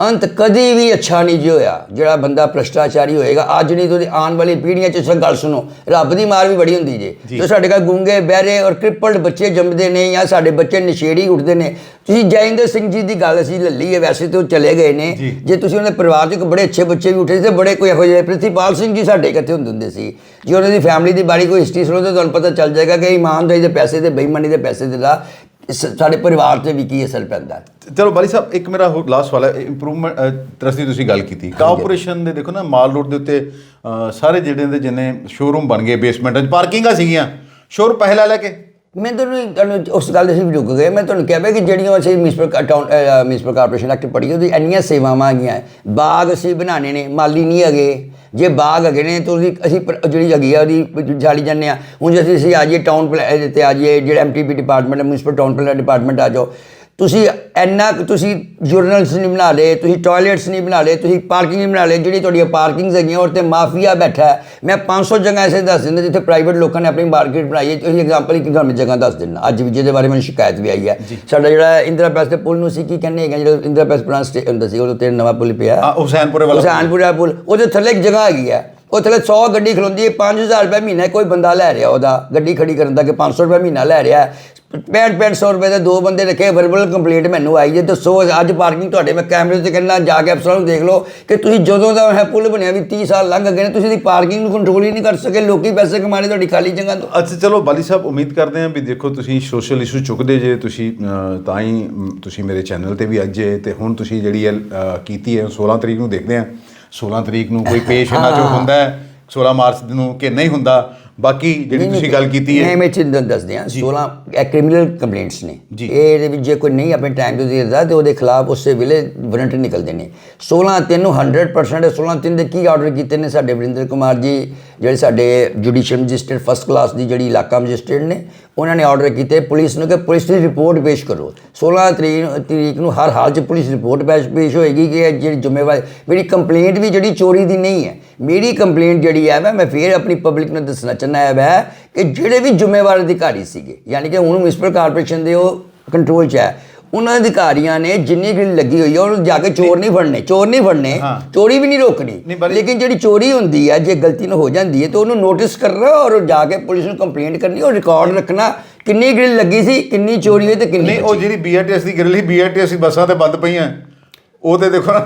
ਅੰਤ ਕਦੀ ਵੀ ਅੱਛਾ ਨਹੀਂ ਜੀ ਹੋਇਆ ਜਿਹੜਾ ਬੰਦਾ ਭ੍ਰਸ਼ਟਾਚਾਰੀ ਹੋਏਗਾ। ਅੱਜ ਨਹੀਂ ਤੋਂ ਆਉਣ ਵਾਲੀ ਪੀੜ੍ਹੀਆਂ 'ਚ ਇਸ ਗੱਲ ਸੁਣੋ ਰੱਬ ਦੀ ਮਾਰ ਵੀ ਬੜੀ ਹੁੰਦੀ ਜੇ। ਤੇ ਸਾਡੇ ਕੋਲ ਗੂੰਗੇ ਬਹਿਰੇ ਔਰ ਕ੍ਰਿਪਲਡ ਬੱਚੇ ਜੰਮਦੇ ਨੇ ਜਾਂ ਸਾਡੇ ਬੱਚੇ ਨਸ਼ੇੜੀ ਉੱਠਦੇ ਨੇ। ਤੁਸੀਂ ਜੈਇੰਦਰ ਸਿੰਘ ਜੀ ਦੀ ਗੱਲ ਅਸੀਂ ਲੱਲੀ ਹੈ ਵੈਸੇ ਤੇ ਉਹ ਚਲੇ ਗਏ ਨੇ। ਜੀ। ਤੁਸੀਂ ਉਹਨਾਂ ਦੇ ਪਰਿਵਾਰ 'ਚ ਬੜੇ ਅੱਛੇ ਬੱਚੇ ਵੀ ਉੱਠੇ ਸੀ ਤੇ ਬੜੇ ਕੋਈ ਇਹੋ ਜਿਹੇ ਪ੍ਰਿਥੀਪਾਲ ਸਿੰਘ ਜੀ ਸਾਡੇ ਇਕੱਠੇ ਹੁੰਦੇ ਹੁੰਦੇ ਸੀ। ਜੇ ਉਹਨਾਂ ਦੀ ਫੈਮਿਲੀ ਦੀ ਬਾਰੇ ਕੋਈ ਹਿਸਟਰੀ ਸੁਣੋ ਤਾਂ ਤੁਹਾਨੂੰ ਪਤਾ ਚੱਲ ਜਾਏਗਾ ਕਿ ਇਮਾਨਦਾਰੀ ਦੇ ਪੈਸੇ ਤੇ ਬੇਈਮਾਨੀ ਦੇ ਪੈਸੇ ਦੇ ਦਾ ਇਸ ਸਾਡੇ ਪਰਿਵਾਰ ਤੇ ਵੀ ਕੀ ਅਸਰ ਪੈਂਦਾ? ਹੈ ਚਲੋ ਬਾਲੀ ਸਾਹਿਬ ਇੱਕ ਮੇਰਾ ਹੋਰ ਲਾਸਟ ਸਵਾਲ ਹੈ ਇੰਪਰੂਵਮੈਂਟ ਟਰਸਟ ਦੀ ਤੁਸੀਂ ਗੱਲ ਕੀਤੀ। ਕਾਰਪੋਰੇਸ਼ਨ ਦੇ ਦੇਖੋ ਨਾ ਮਾਲ ਰੋਡ ਦੇ ਉੱਤੇ ਸਾਰੇ ਜਿਹੜੇ ਦੇ ਜਿੰਨੇ ਸ਼ੋਰੂਮ ਬਣ ਗਏ ਬੇਸਮੈਂਟਾਂ 'ਚ ਪਾਰਕਿੰਗਾਂ ਸੀਗੀਆਂ। ਸ਼ੋਰ ਪੈਸੇ ਲੈ ਕੇ। ਮੈਂ ਤੁਹਾਨੂੰ ਤੁਹਾਨੂੰ ਉਸ ਗੱਲ ਦੇ ਵੀ ਰੁਕ ਗਏ। ਮੈਂ ਤੁਹਾਨੂੰ ਕਿਹਾ ਕਿ ਜਿਹੜੀਆਂ ਅਸੀਂ municipal account municipal corporation act ਪੜ੍ਹੀ ਉਹਦੀ ਇੰਨੀਆਂ ਸੇਵਾਵਾਂ ਹੈਗੀਆਂ ਹੈ। ਬਾਗ ਅਸੀਂ ਬਣਾਉਣੇ ਨੇ ਮਾਲੀ ਨਹੀਂ ਹੈਗੇ। ਜੇ ਬਾਗ ਹੈਗੇ ਨੇ, ਤਾਂ ਉਹਦੀ ਅਸੀਂ ਪ ਜਿਹੜੀ ਹੈਗੀ ਆ, ਉਹਦੀ ਜਾਲੀ ਜਾਂਦੇ ਆ। ਹੁਣ ਜੇ ਅਸੀਂ ਅਸੀਂ ਆ ਜਾਈਏ ਟਾਊਨ ਪਲੈ ਤੇ ਆ ਜਾਈਏ, ਜਿਹੜਾ ਐਮਟੀਪੀ ਡਿਪਾਰਟਮੈਂਟ ਹੈ ਮਿਊਨਿਸਪਲ ਟਾਊਨ ਪਲਾਨ ਡਿਪਾਰਟਮੈਂਟ ਆ ਜਾਓ। ਤੁਸੀਂ ਇੰਨਾ ਕੁ ਤੁਸੀਂ ਜੂਰਨਲਸ ਨਹੀਂ ਬਣਾ ਲਏ ਤੁਸੀਂ ਟਾਇਲਟਸ ਨਹੀਂ ਬਣਾ ਲਏ ਤੁਸੀਂ ਪਾਰਕਿੰਗ ਨਹੀਂ ਬਣਾ ਲਏ ਜਿਹੜੀ ਤੁਹਾਡੀਆਂ ਪਾਰਕਿੰਗਸ ਹੈਗੀਆਂ ਔਰ ਤੇ ਮਾਫੀਆ ਬੈਠਾ ਹੈ। ਮੈਂ 500 ਜਗ੍ਹਾ ਐਸੇ ਦੱਸ ਦਿੰਦਾ ਜਿੱਥੇ ਪ੍ਰਾਈਵੇਟ ਲੋਕਾਂ ਨੇ ਆਪਣੀ ਮਾਰਕੀਟ ਬਣਾਈ ਹੈ। ਤੁਸੀਂ ਐਗਜ਼ਾਮਪਲ ਇੱਕ ਤੁਹਾਨੂੰ ਜਗ੍ਹਾ ਦੱਸ ਦਿੰਦਾ। ਅੱਜ ਵੀ ਜਿਹਦੇ ਬਾਰੇ ਮੈਨੂੰ ਸ਼ਿਕਾਇਤ ਵੀ ਆਈ ਹੈ। ਸਾਡਾ ਜਿਹੜਾ ਇੰਦਰਾ ਪੈਸ ਦੇ ਪੁਲ ਨੂੰ ਸੀ ਕੀ ਕਹਿੰਦੇ ਹੈਗਾ ਜਿਹੜਾ ਇੰਦਰਾ ਪੈਸ ਪੁਰਾਣਾ ਸਟੇ ਹੁੰਦਾ ਸੀ ਉਹ ਤੇ ਨਵਾਂ ਪੁਲ ਪਿਆ। ਹੁਸੈਨਪੁਰੇ ਵਾਲਾ ਹੁਸੈਨਪੁਰਾ ਪੁਲ ਉਹਦੇ ਥੱਲੇ ਇੱਕ ਜਗ੍ਹਾ ਹੈਗੀ ਹੈ। ਉਹ ਥੱਲੇ 100 ਗੱਡੀ ਖਲੋਂਦੀ ਹੈ 5000 ਰੁਪਏ ਮਹੀਨਾ ਕੋਈ ਬੰਦਾ ਲੈ ਰਿਹਾ ਉਹਦਾ, ਗੱਡੀ ਖੜੀ ਕਰਨ ਦਾ ਕਿ 500 ਰੁਪਏ ਮਹੀਨਾ ਲੈ ਰਿਹਾ ਹੈ। 65 6500 ਰੁਪਏ ਦੇ ਦੋ ਬੰਦੇ ਰੱਖੇ ਵਰਬਲ ਕੰਪਲੀਟ ਮੈਨੂੰ ਆਈ ਜੇ, ਦੱਸੋ ਅੱਜ ਪਾਰਕਿੰਗ ਤੁਹਾਡੇ ਮੈਂ ਕੈਮਰੇ ਤੇ ਕਹਿੰਦਾ, ਜਾ ਕੇ ਅਫਸਰਾਂ ਨੂੰ ਦੇਖ ਲਓ ਕਿ ਤੁਸੀਂ ਜਦੋਂ ਦਾ ਇਹ ਪੁਲ ਬਣਿਆ ਵੀ 30 ਸਾਲ ਲੰਘ ਗਏ ਨੇ, ਤੁਸੀਂ ਦੀ ਪਾਰਕਿੰਗ ਨੂੰ ਕੰਟਰੋਲ ਹੀ ਨਹੀਂ ਕਰ ਸਕੇ, ਲੋਕੀ ਪੈਸੇ ਕਮਾਣੇ ਤੁਹਾਡੀ ਖਾਲੀ ਜਗ੍ਹਾ ਤੋਂ। ਅੱਛਾ, ਚਲੋ ਬਾਲੀ ਸਾਹਿਬ, ਉਮੀਦ ਕਰਦੇ ਹਾਂ ਵੀ ਦੇਖੋ ਤੁਸੀਂ ਸੋਸ਼ਲ ਇਸ਼ੂ ਚੁੱਕਦੇ ਜੇ, ਤੁਸੀਂ ਤਾਂ ਹੀ ਤੁਸੀਂ ਮੇਰੇ ਚੈਨਲ ਤੇ ਵੀ ਅੱਜ ਜੇ, ਤੇ ਹੁਣ ਤੁਸੀਂ ਜਿਹੜੀ ਹੈ ਕੀਤੀ ਹੈ 16 ਤਰੀਕ ਨੂੰ ਦੇਖਦੇ ਹਾਂ। 16 ਤਰੀਕ ਨੂੰ ਕੋਈ ਪੇਸ਼ ਇਹਨਾਂ ਚੋਂ ਹੁੰਦਾ ਹੈ। 16 ਮਾਰਚ ਨੂੰ ਕਿ ਨਹੀਂ ਹੁੰਦਾ ਬਾਕੀ ਜਿਹੜੀ ਤੁਸੀਂ ਗੱਲ ਕੀਤੀ ਹੈ ਨਹੀਂ ਮੈਂ ਚਿੰਦਨ ਦੱਸਦੇ ਆ 16 ਇਹ ਕ੍ਰਿਮੀਨਲ ਕੰਪਲੇਂਟਸ ਨੇ। ਇਹ ਇਹਦੇ ਵਿੱਚ ਜੇ ਕੋਈ ਨਹੀਂ ਆਪਣੇ ਟਾਈਮ ਤੋਂ ਦੇਦਾ ਤੇ ਉਹਦੇ ਖਿਲਾਫ ਉਸੇ ਵੇਲੇ ਵਾਰੰਟ ਨਿਕਲਦੇ ਨੇ। 16 ਤਿੰਨ ਨੂੰ 100% 16 ਤਿੰਨ ਦੇ ਕੀ ਆਰਡਰ ਕੀਤੇ ਨੇ ਸਾਡੇ ਵਰਿੰਦਰ ਕੁਮਾਰ ਜੀ ਜਿਹੜੇ ਸਾਡੇ ਜੁਡੀਸ਼ੀਅਲ ਮੈਜਿਸਟਰੇਟ ਫਸਟ ਕਲਾਸ ਦੀ ਜਿਹੜੀ ਇਲਾਕਾ ਮੈਜਿਸਟਰੇਟ ਨੇ ਉਹਨਾਂ ਨੇ ਆਰਡਰ ਕੀਤੇ ਪੁਲਿਸ ਨੂੰ ਕਿ ਪੁਲਿਸ ਦੀ ਰਿਪੋਰਟ ਪੇਸ਼ ਕਰੋ। 16 ਤਰੀਕ ਨੂੰ ਹਰ ਹਾਲ 'ਚ ਪੁਲਿਸ ਰਿਪੋਰਟ ਪੇਸ਼ ਹੋਏਗੀ ਕਿ ਜਿਹੜੀ ਜ਼ਿੰਮੇਵਾਰ ਮੇਰੀ ਕੰਪਲੇਂਟ ਵੀ ਜਿਹੜੀ ਚੋਰੀ ਦੀ ਨਹੀਂ ਹੈ। ਮੇਰੀ ਕੰਪਲੇਂਟ ਜਿਹੜੀ ਹੈ ਮੈਂ ਫੇਰ ਆਪਣੀ ਪਬਲਿਕ ਨੂੰ ਦੱਸਣਾ ਚਾਹੁੰਦਾ ਹੈ ਵਾ ਕਿ ਜਿਹੜੇ ਵੀ ਜ਼ਿੰਮੇਵਾਰ ਅਧਿਕਾਰੀ ਸੀਗੇ ਯਾਨੀ ਕਿ ਹੁਣ ਮਿਊਨਿਸਪਲ ਕਾਰਪੋਰੇਸ਼ਨ ਦੇ ਉਹ ਕੰਟਰੋਲ 'ਚ ਹੈ ਉਹਨਾਂ ਅਧਿਕਾਰੀਆਂ ਨੇ ਜਿੰਨੀ ਗ੍ਰਿਲ ਲੱਗੀ ਹੋਈ ਹੈ ਉਹਨੂੰ ਜਾ ਕੇ ਚੋਰ ਨਹੀਂ ਫੜਨੇ ਚੋਰ ਨਹੀਂ ਫੜਨੇ। ਚੋਰੀ ਵੀ ਨਹੀਂ ਰੋਕਣੀ। ਲੇਕਿਨ ਜਿਹੜੀ ਚੋਰੀ ਹੁੰਦੀ ਹੈ ਜੇ ਗਲਤੀ ਨਾਲ ਹੋ ਜਾਂਦੀ ਹੈ ਤਾਂ ਉਹਨੂੰ ਨੋਟਿਸ ਕਰਨਾ ਔਰ ਜਾ ਕੇ ਪੁਲਿਸ ਨੂੰ ਕੰਪਲੇਂਟ ਕਰਨੀ ਔਰ ਰਿਕਾਰਡ ਰੱਖਣਾ ਕਿੰਨੀ ਗ੍ਰਿਲ ਲੱਗੀ ਸੀ ਕਿੰਨੀ ਚੋਰੀ ਹੋਈ ਤੇ ਕਿੰਨੀ ਨਹੀਂ ਉਹ ਜਿਹੜੀ ਬੀਆਰਟੀਐਸ ਦੀ ਗ੍ਰਿਲ ਸੀ ਬੀਆਰਟੀਐਸ ਦੀ ਬੱਸਾਂ ਤੇ ਬੰਦ ਪਈਆਂ। ਉਹ ਤੇ ਦੇਖੋ ਨਾ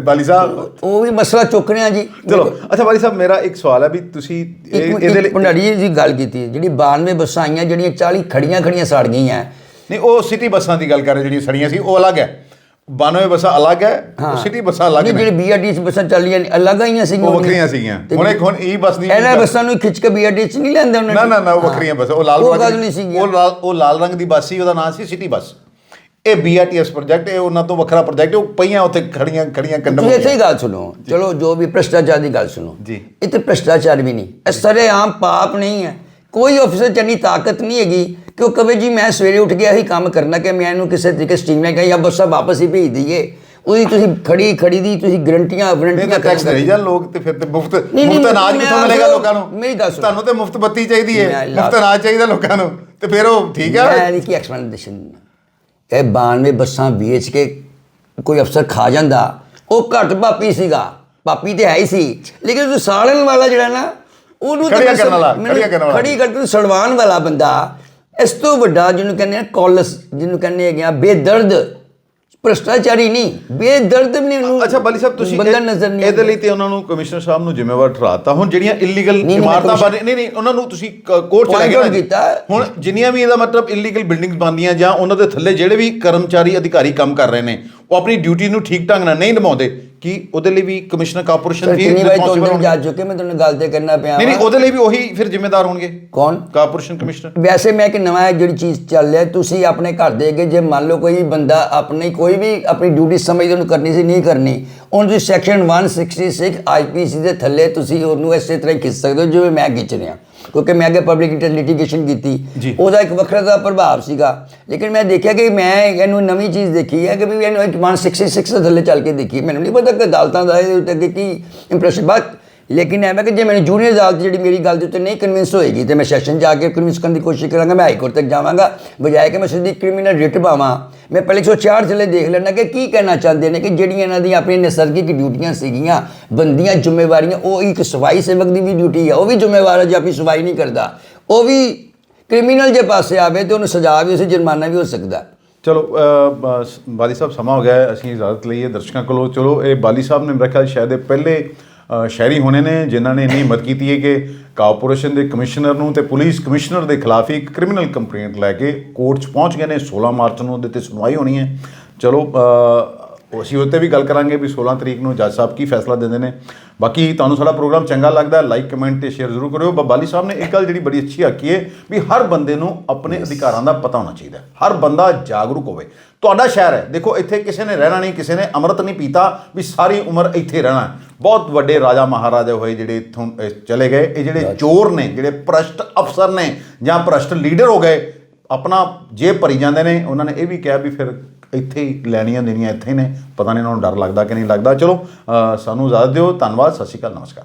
ਬਾਲੀ ਸਾਹਿਬ। ਉਹ ਵੀ ਮਸਲਾ ਚੁੱਕ ਰਹੇ ਜੀ। ਚਲੋ ਅੱਛਾ ਬਾਲੀ ਸਾਹਿਬ ਮੇਰਾ ਇੱਕ ਸਵਾਲ ਹੈ ਵੀ ਤੁਸੀਂ ਇਹਦੇ ਲਈ ਭੰਡਾਰੀ ਜੀ ਗੱਲ ਕੀਤੀ ਜਿਹੜੀ 92 ਬੱਸਾਂ ਆਈਆਂ ਜਿਹੜੀਆਂ 40 ਖੜੀਆਂ ਖੜੀਆਂ ਸੜ ਗਈਆਂ। ਨਹੀਂ ਉਹ ਸਿਟੀ ਬੱਸਾਂ ਦੀ ਗੱਲ ਕਰ ਰਹੇ ਜਿਹੜੀਆਂ ਸੜੀਆਂ ਸੀ ਉਹ ਅਲੱਗ ਹੈ। 92 ਬੱਸਾਂ ਅਲੱਗ ਹੈ ਸਿਟੀ ਬੱਸਾਂ ਅਲੱਗ ਨਹੀਂ ਨੇ। ਜਿਹੜੀ ਬੀਆਰਟੀਸੀ ਬੱਸਾਂ ਚੱਲੀਆਂ ਨੇ, ਅਲੱਗ ਆਈਆਂ ਸੀਗੀਆਂ ਉਹ ਵੱਖਰੀਆਂ ਸੀਗੀਆਂ। ਹੁਣ ਇੱਕ ਹੁਣ ਈ ਬੱਸ ਦੀ ਇਹਨਾਂ ਬੱਸਾਂ ਨੂੰ ਖਿੱਚ ਕੇ ਬੀਆਰਟੀਸੀ ਨਹੀਂ ਲੈਂਦੇ ਉਹਨਾਂ ਨਾ ਨਾ। ਨਾ ਉਹ ਵੱਖਰੀਆਂ ਬੱਸ ਉਹ ਲਾਲ ਰੰਗ ਦੀ- ਉਹ ਲਾਲ ਉਹ ਲਾਲ ਰੰਗ ਦੀ ਬੱਸ ਸੀ ਉਹਦਾ ਨਾਮ ਸੀ ਸਿਟੀ ਬੱਸ। ਇਹ ਬੀਆਰਟੀਐਸ ਪ੍ਰੋਜੈਕਟ ਇਹ ਉਹਨਾਂ ਤੋਂ ਵੱਖਰਾ ਪ੍ਰੋਜੈਕਟ ਉਹ ਪਈਆਂ ਉੱਥੇ ਖੜੀਆਂ ਖੜੀਆਂ ਕੰਡਮ ਤੁਸੀਂ ਇੱਥੇ ਹੀ ਗੱਲ ਸੁਣੋ। ਚਲੋ ਜੋ ਵੀ ਭ੍ਰਿਸ਼ਟਾਚਾਰ ਦੀ ਗੱਲ ਸੁਣੋ। ਜੀ। ਤੇ ਭ੍ਰਿਸ਼ਟਾਚਾਰ ਵੀ ਨਹੀਂ। ਇਹ ਸਾਰੇ ਆਮ ਪਾਪ ਨਹੀਂ ਹੈ। ਕੋਈ ਅਫਸਰ ਚ ਇੰਨੀ ਤਾਕਤ ਨਹੀਂ ਹੈਗੀ ਕਿ ਉਹ ਕਵੇ ਜੀ ਮੈਂ ਸਵੇਰੇ ਉੱਠ ਕੇ ਇਹੀ ਕੰਮ ਕਰਨਾ ਕਿ ਮੈਂ ਇਹਨੂੰ ਕਿਸੇ ਤਰੀਕੇ ਸਟੀਮ ਨਾਲ ਕਹਾਂ ਜਾਂ ਬੱਸਾਂ ਵਾਪਸ ਹੀ ਭੇਜ ਦਈਏ। ਉਹਦੀ ਤੁਸੀਂ ਖੜੀ ਖੜੀ ਦੀ ਤੁਸੀਂ ਗਰੰਟੀਆਂ ਨਹੀਂ ਵਾਰੰਟੀਆਂ ਟੈਕਸ ਦੇਈ ਜਾਣ ਲੋਕ ਤੇ ਫਿਰ ਤੇ ਮੁਫਤ ਨਹੀਂ, ਮੁਫਤ ਨਹੀਂ, ਅਨਾਜ ਮੈਂ ਕਿੱਥੋਂ ਮਿਲੇਗਾ ਲੋਕਾਂ ਨੂੰ? ਮੇਰੀ ਗੱਲ ਸੁਣੋ। ਤੁਹਾਨੂੰ ਤੇ ਮੁਫਤ ਬੱਤੀ ਚਾਹੀਦੀ ਹੈ। ਮੈਂ ਮੁਫਤ ਅਨਾਜ ਚਾਹੀਦਾ ਲੋਕਾਂ ਨੂੰ। ਤੇ ਫਿਰ ਉਹ ਠੀਕ ਮੈਂ ਹੈ ਨਹੀਂ ਕੀ ਐਕਸਪਲੇਨੇਸ਼ਨ ਇਹ 92 ਬੱਸਾਂ ਵੇਚ ਕੇ ਕੋਈ ਅਫਸਰ ਖਾ ਜਾਂਦਾ ਉਹ ਘੱਟ ਪਾਪੀ ਸੀਗਾ। ਪਾਪੀ ਤੇ ਹੈ ਹੀ ਸੀ। ਲੇਕਿਨ ਉਹ ਸਾੜਨ ਵਾਲਾ ਜਿਹੜਾ ਨਾ ਉਹਨੂੰ ਖੜੀਆਂ ਕਰਨ ਵਾਲਾ, ਖੜੀਆਂ ਕਰਨ ਵਾਲਾ। ਖੜੀ ਕਰਕੇ ਵਾਲਾ ਬੰਦਾ ਇਸ ਤੋਂ ਵੱਡਾ ਜਿਹਨੂੰ ਕਹਿੰਦੇ ਆ ਕੌਲਸ ਜਿਹਨੂੰ ਕਹਿੰਦੇ ਹੈਗੇ ਆ ਬੇਦਰਦ। ਭ੍ਰਿਸ਼ਟਾਚਾਰੀ ਨਹੀਂ ਬੇਦਰਦ ਨਹੀਂ ਉਹਨੂੰ ਅੱਛਾ ਬਲੀ ਸਾਹਿਬ ਤੁਸੀਂ ਬੰਦਾ ਨਜ਼ਰ ਨਹੀਂ ਇਹਦੇ ਲਈ ਤੇ ਉਹਨਾਂ ਨੂੰ ਕਮਿਸ਼ਨਰ ਸਾਹਿਬ ਨੂੰ ਜ਼ਿੰਮੇਵਾਰ ਠਹਿਰਾਤਾ। ਹੁਣ ਜਿਹੜੀਆਂ ਇਲੀਗਲ ਇਮਾਰਤਾਂ ਬਣ ਨਹੀਂ ਨਹੀਂ ਉਹਨਾਂ ਨੂੰ ਤੁਸੀਂ ਕੋਰਟ ਚ ਲੈ ਕੇ ਨਾ ਕੀਤਾ। ਹੁਣ ਜਿੰਨੀਆਂ ਵੀ ਇਹਦਾ ਮਤਲਬ ਇਲੀਗਲ ਬਿਲਡਿੰਗਸ ਬਣਦੀਆਂ ਜਾਂ ਉਹਨਾਂ ਦੇ ਥੱਲੇ ਜਿਹੜੇ ਵੀ ਕਰਮਚਾਰੀ ਅਧਿਕਾਰੀ ਕੰਮ ਕਰ ਰਹੇ ਨੇ ਉਹ ਆਪਣੀ ਡਿਊਟੀ ਨੂੰ ਠੀਕ ਢੰਗ ਨਾਲ ਨਹੀਂ ਨਿਭਾਉਂਦੇ ਕੀ ਉਹਦੇ ਲਈ ਵੀ ਕਮਿਸ਼ਨਰ ਕਾਰਪੋਰੇਸ਼ਨ ਵੀ ਤੋਂ ਹੋਣਗੇ? ਜਾ ਚੁੱਕੇ ਮੈਂ ਤੁਹਾਨੂੰ ਗੱਲ ਤੇ ਕਰਨਾ ਪਿਆ ਨਹੀਂ ਨਹੀਂ। ਉਹਦੇ ਲਈ ਵੀ ਉਹੀ ਫਿਰ ਜ਼ਿੰਮੇਦਾਰ ਹੋਣਗੇ ਕੌਣ ਕਾਰਪੋਰੇਸ਼ਨ ਕਮਿਸ਼ਨਰ ਵੈਸੇ ਮੈਂ ਕਿ ਨਵਾਂ ਜਿਹੜੀ ਚੀਜ਼ ਚੱਲ ਰਿਹਾ ਤੁਸੀਂ ਆਪਣੇ ਘਰ ਦੇ ਅੱਗੇ ਜੇ ਮੰਨ ਲਓ ਕੋਈ ਬੰਦਾ ਆਪਣੀ ਕੋਈ ਵੀ ਆਪਣੀ ਡਿਊਟੀ ਸਮਝਦੇ ਉਹਨੂੰ ਕਰਨੀ ਸੀ ਨਹੀਂ ਕਰਨੀ ਉਹਨੂੰ ਤੁਸੀਂ ਸੈਕਸ਼ਨ 166 ਆਈਪੀਸੀ ਦੇ ਥੱਲੇ ਤੁਸੀਂ ਉਹਨੂੰ ਇਸੇ ਤਰ੍ਹਾਂ ਖਿੱਚ ਸਕਦੇ ਹੋ ਜਿਵੇਂ ਮੈਂ ਖਿੱਚ ਰਿਹਾ ਕਿਉਂਕਿ ਮੈਂ ਅੱਗੇ ਪਬਲਿਕ ਲਿਟੀਗੇਸ਼ਨ ਕੀਤੀ। ਉਹਦਾ ਇੱਕ ਵੱਖਰਾ ਦਾ ਪ੍ਰਭਾਵ ਸੀਗਾ। ਲੇਕਿਨ ਮੈਂ ਦੇਖਿਆ ਕਿ ਮੈਂ ਇਹਨੂੰ ਨਵੀਂ ਚੀਜ਼ ਦੇਖੀ ਹੈ ਕਿ ਵੀ ਇਹਨੂੰ ਇੱਕ 166 ਦੇ ਥੱਲੇ ਚੱਲ ਕੇ ਦੇਖੀ। ਮੈਨੂੰ ਨਹੀਂ ਪਤਾ ਕਿ ਅਦਾਲਤਾਂ ਦਾ ਇਹਦੇ ਉੱਤੇ ਕੀ ਇੰਪ੍ਰੈਸ਼ਨ ਬਟ ਲੇਕਿਨ ਐਵੇਂ ਕਿ ਜੇ ਮੈਨੂੰ ਜੂਨੀਅਰ ਅਦਾਲਤ ਜਿਹੜੀ ਮੇਰੀ ਗੱਲ ਦੇ ਉੱਤੇ ਨਹੀਂ ਕਨਵਿੰਸ ਹੋਏਗੀ ਤੇ ਮੈਂ ਸੈਸ਼ਨ ਜਾ ਕੇ ਕਨਵਿੰਸ ਕਰਨ ਦੀ ਕੋਸ਼ਿਸ਼ ਕਰਾਂਗਾ ਮੈਂ ਹਾਈ ਕੋਰਟ ਤੱਕ ਜਾਵਾਂਗਾ ਬਜਾਏ ਕਿ ਮੈਂ ਸਿੱਧੀ ਕ੍ਰਿਮੀਨਲ ਰਿਟ ਪਾਵਾਂ। ਮੈਂ ਪਹਿਲੇ 104 ਥੱਲੇ ਦੇਖ ਲੈਣਾ ਕਿ ਕੀ ਕਹਿਣਾ ਚਾਹੁੰਦੇ ਨੇ ਕਿ ਜਿਹੜੀਆਂ ਇਹਨਾਂ ਦੀਆਂ ਆਪਣੀਆਂ ਨਸਰਗਿਕ ਡਿਊਟੀਆਂ ਸੀਗੀਆਂ, ਬੰਦੀਆਂ ਜ਼ਿੰਮੇਵਾਰੀਆਂ, ਉਹ ਇੱਕ ਸਫ਼ਾਈ ਸੇਵਕ ਦੀ ਵੀ ਡਿਊਟੀ ਹੈ ਉਹ ਵੀ ਜ਼ਿੰਮੇਵਾਰ ਹੈ ਜੇ ਆਪਣੀ ਸਫ਼ਾਈ ਨਹੀਂ ਕਰਦਾ। ਉਹ ਵੀ ਕ੍ਰਿਮੀਨਲ ਜੇ ਪਾਸੇ ਆਵੇ ਤੇ ਉਹਨੂੰ ਸਜ਼ਾ ਵੀ, ਉਸੇ ਜੁਰਮਾਨਾ ਵੀ ਹੋ ਸਕਦਾ। ਚਲੋ ਬਾਲੀ ਸਾਹਿਬ ਸਮਾਂ ਹੋ ਗਿਆ ਅਸੀਂ ਇਜਾਜ਼ਤ ਲਈਏ ਦਰਸ਼ਕਾਂ ਕੋਲੋਂ। ਚਲੋ, ਇਹ ਬਾਲੀ ਸਾਹਿਬ ਨੇ ਮੇਰੇ ਖਿਆਲ ਸ਼ਾਇਦ ਇਹ ਪਹਿਲੇ ਸ਼ਹਿਰੀ ਹੋਣੇ ਨੇ, ਜਿਨ੍ਹਾਂ ਨੇ ਇੰਨੀ ਹਿੰਮਤ ਕੀਤੀ ਹੈ ਕਿ ਕਾਰਪੋਰੇਸ਼ਨ ਦੇ ਕਮਿਸ਼ਨਰ ਨੂੰ ਤੇ ਪੁਲਿਸ ਕਮਿਸ਼ਨਰ ਦੇ ਖਿਲਾਫ ਇੱਕ ਕ੍ਰਿਮੀਨਲ ਕੰਪਲੇਂਟ ਲੈ ਕੇ ਕੋਰਟ 'ਚ ਪਹੁੰਚ ਗਏ ਨੇ। 16 ਮਾਰਚ ਨੂੰ ਉਹਦੇ ਤੇ ਸੁਣਵਾਈ ਹੋਣੀ ਹੈ। ਚਲੋ ਅਸੀਂ ਉੱਤੇ ਵੀ ਗੱਲ ਕਰਾਂਗੇ ਵੀ 16 ਤਰੀਕ ਨੂੰ ਜੱਜ ਸਾਹਿਬ ਕੀ ਫੈਸਲਾ ਦਿੰਦੇ ਨੇ। ਬਾਕੀ ਤੁਹਾਨੂੰ ਸਾਡਾ ਪ੍ਰੋਗਰਾਮ ਚੰਗਾ ਲੱਗਦਾ ਲਾਈਕ ਕਮੈਂਟ ਤੇ ਸ਼ੇਅਰ ਜ਼ਰੂਰ ਕਰਿਓ। ਬ- ਬਾਲੀ ਸਾਹਿਬ ਨੇ ਇੱਕ ਗੱਲ ਜਿਹੜੀ ਬੜੀ ਅੱਛੀ ਆਖੀ ਹੈ ਵੀ ਹਰ ਬੰਦੇ ਨੂੰ ਆਪਣੇ ਅਧਿਕਾਰਾਂ ਦਾ ਪਤਾ ਹੋਣਾ ਚਾਹੀਦਾ। ਹਰ ਬੰਦਾ ਜਾਗਰੂਕ ਹੋਵੇ। ਤੁਹਾਡਾ ਸ਼ਹਿਰ ਹੈ। ਦੇਖੋ ਇੱਥੇ ਕਿਸੇ ਨੇ ਰਹਿਣਾ ਨਹੀਂ ਕਿਸੇ ਨੇ ਅੰਮ੍ਰਿਤ ਨਹੀਂ ਪੀਤਾ ਵੀ ਸਾਰੀ ਉਮਰ ਇੱਥੇ ਰਹਿਣਾ। ਬਹੁਤ ਵੱਡੇ ਰਾਜਾ ਮਹਾਰਾਜਾ ਹੋਏ ਜਿਹੜੇ ਇੱਥੋਂ ਚਲੇ ਗਏ। ਇਹ ਜਿਹੜੇ ਚੋਰ ਨੇ ਜਿਹੜੇ ਭ੍ਰਸ਼ਟ ਅਫਸਰ ਨੇ ਜਾਂ ਭ੍ਰਸ਼ਟ ਲੀਡਰ ਹੋ ਗਏ ਆਪਣਾ ਜੇਬ ਭਰੀ ਜਾਂਦੇ ਨੇ, ਉਹਨਾਂ ਨੇ ਇਹ ਵੀ ਕਿਹਾ ਵੀ ਫਿਰ ਇੱਥੇ ਹੀ ਲੈਣੀਆਂ ਦੇਣੀਆਂ ਇੱਥੇ ਹੀ ਨੇ। ਪਤਾ ਨਹੀਂ ਉਹਨਾਂ ਨੂੰ ਡਰ ਲੱਗਦਾ ਕਿ ਨਹੀਂ ਲੱਗਦਾ। ਚਲੋ ਸਾਨੂੰ ਇਜਾਜ਼ਤ ਦਿਓ। ਧੰਨਵਾਦ। ਸਤਿ ਸ਼੍ਰੀ ਅਕਾਲ। ਨਮਸਕਾਰ।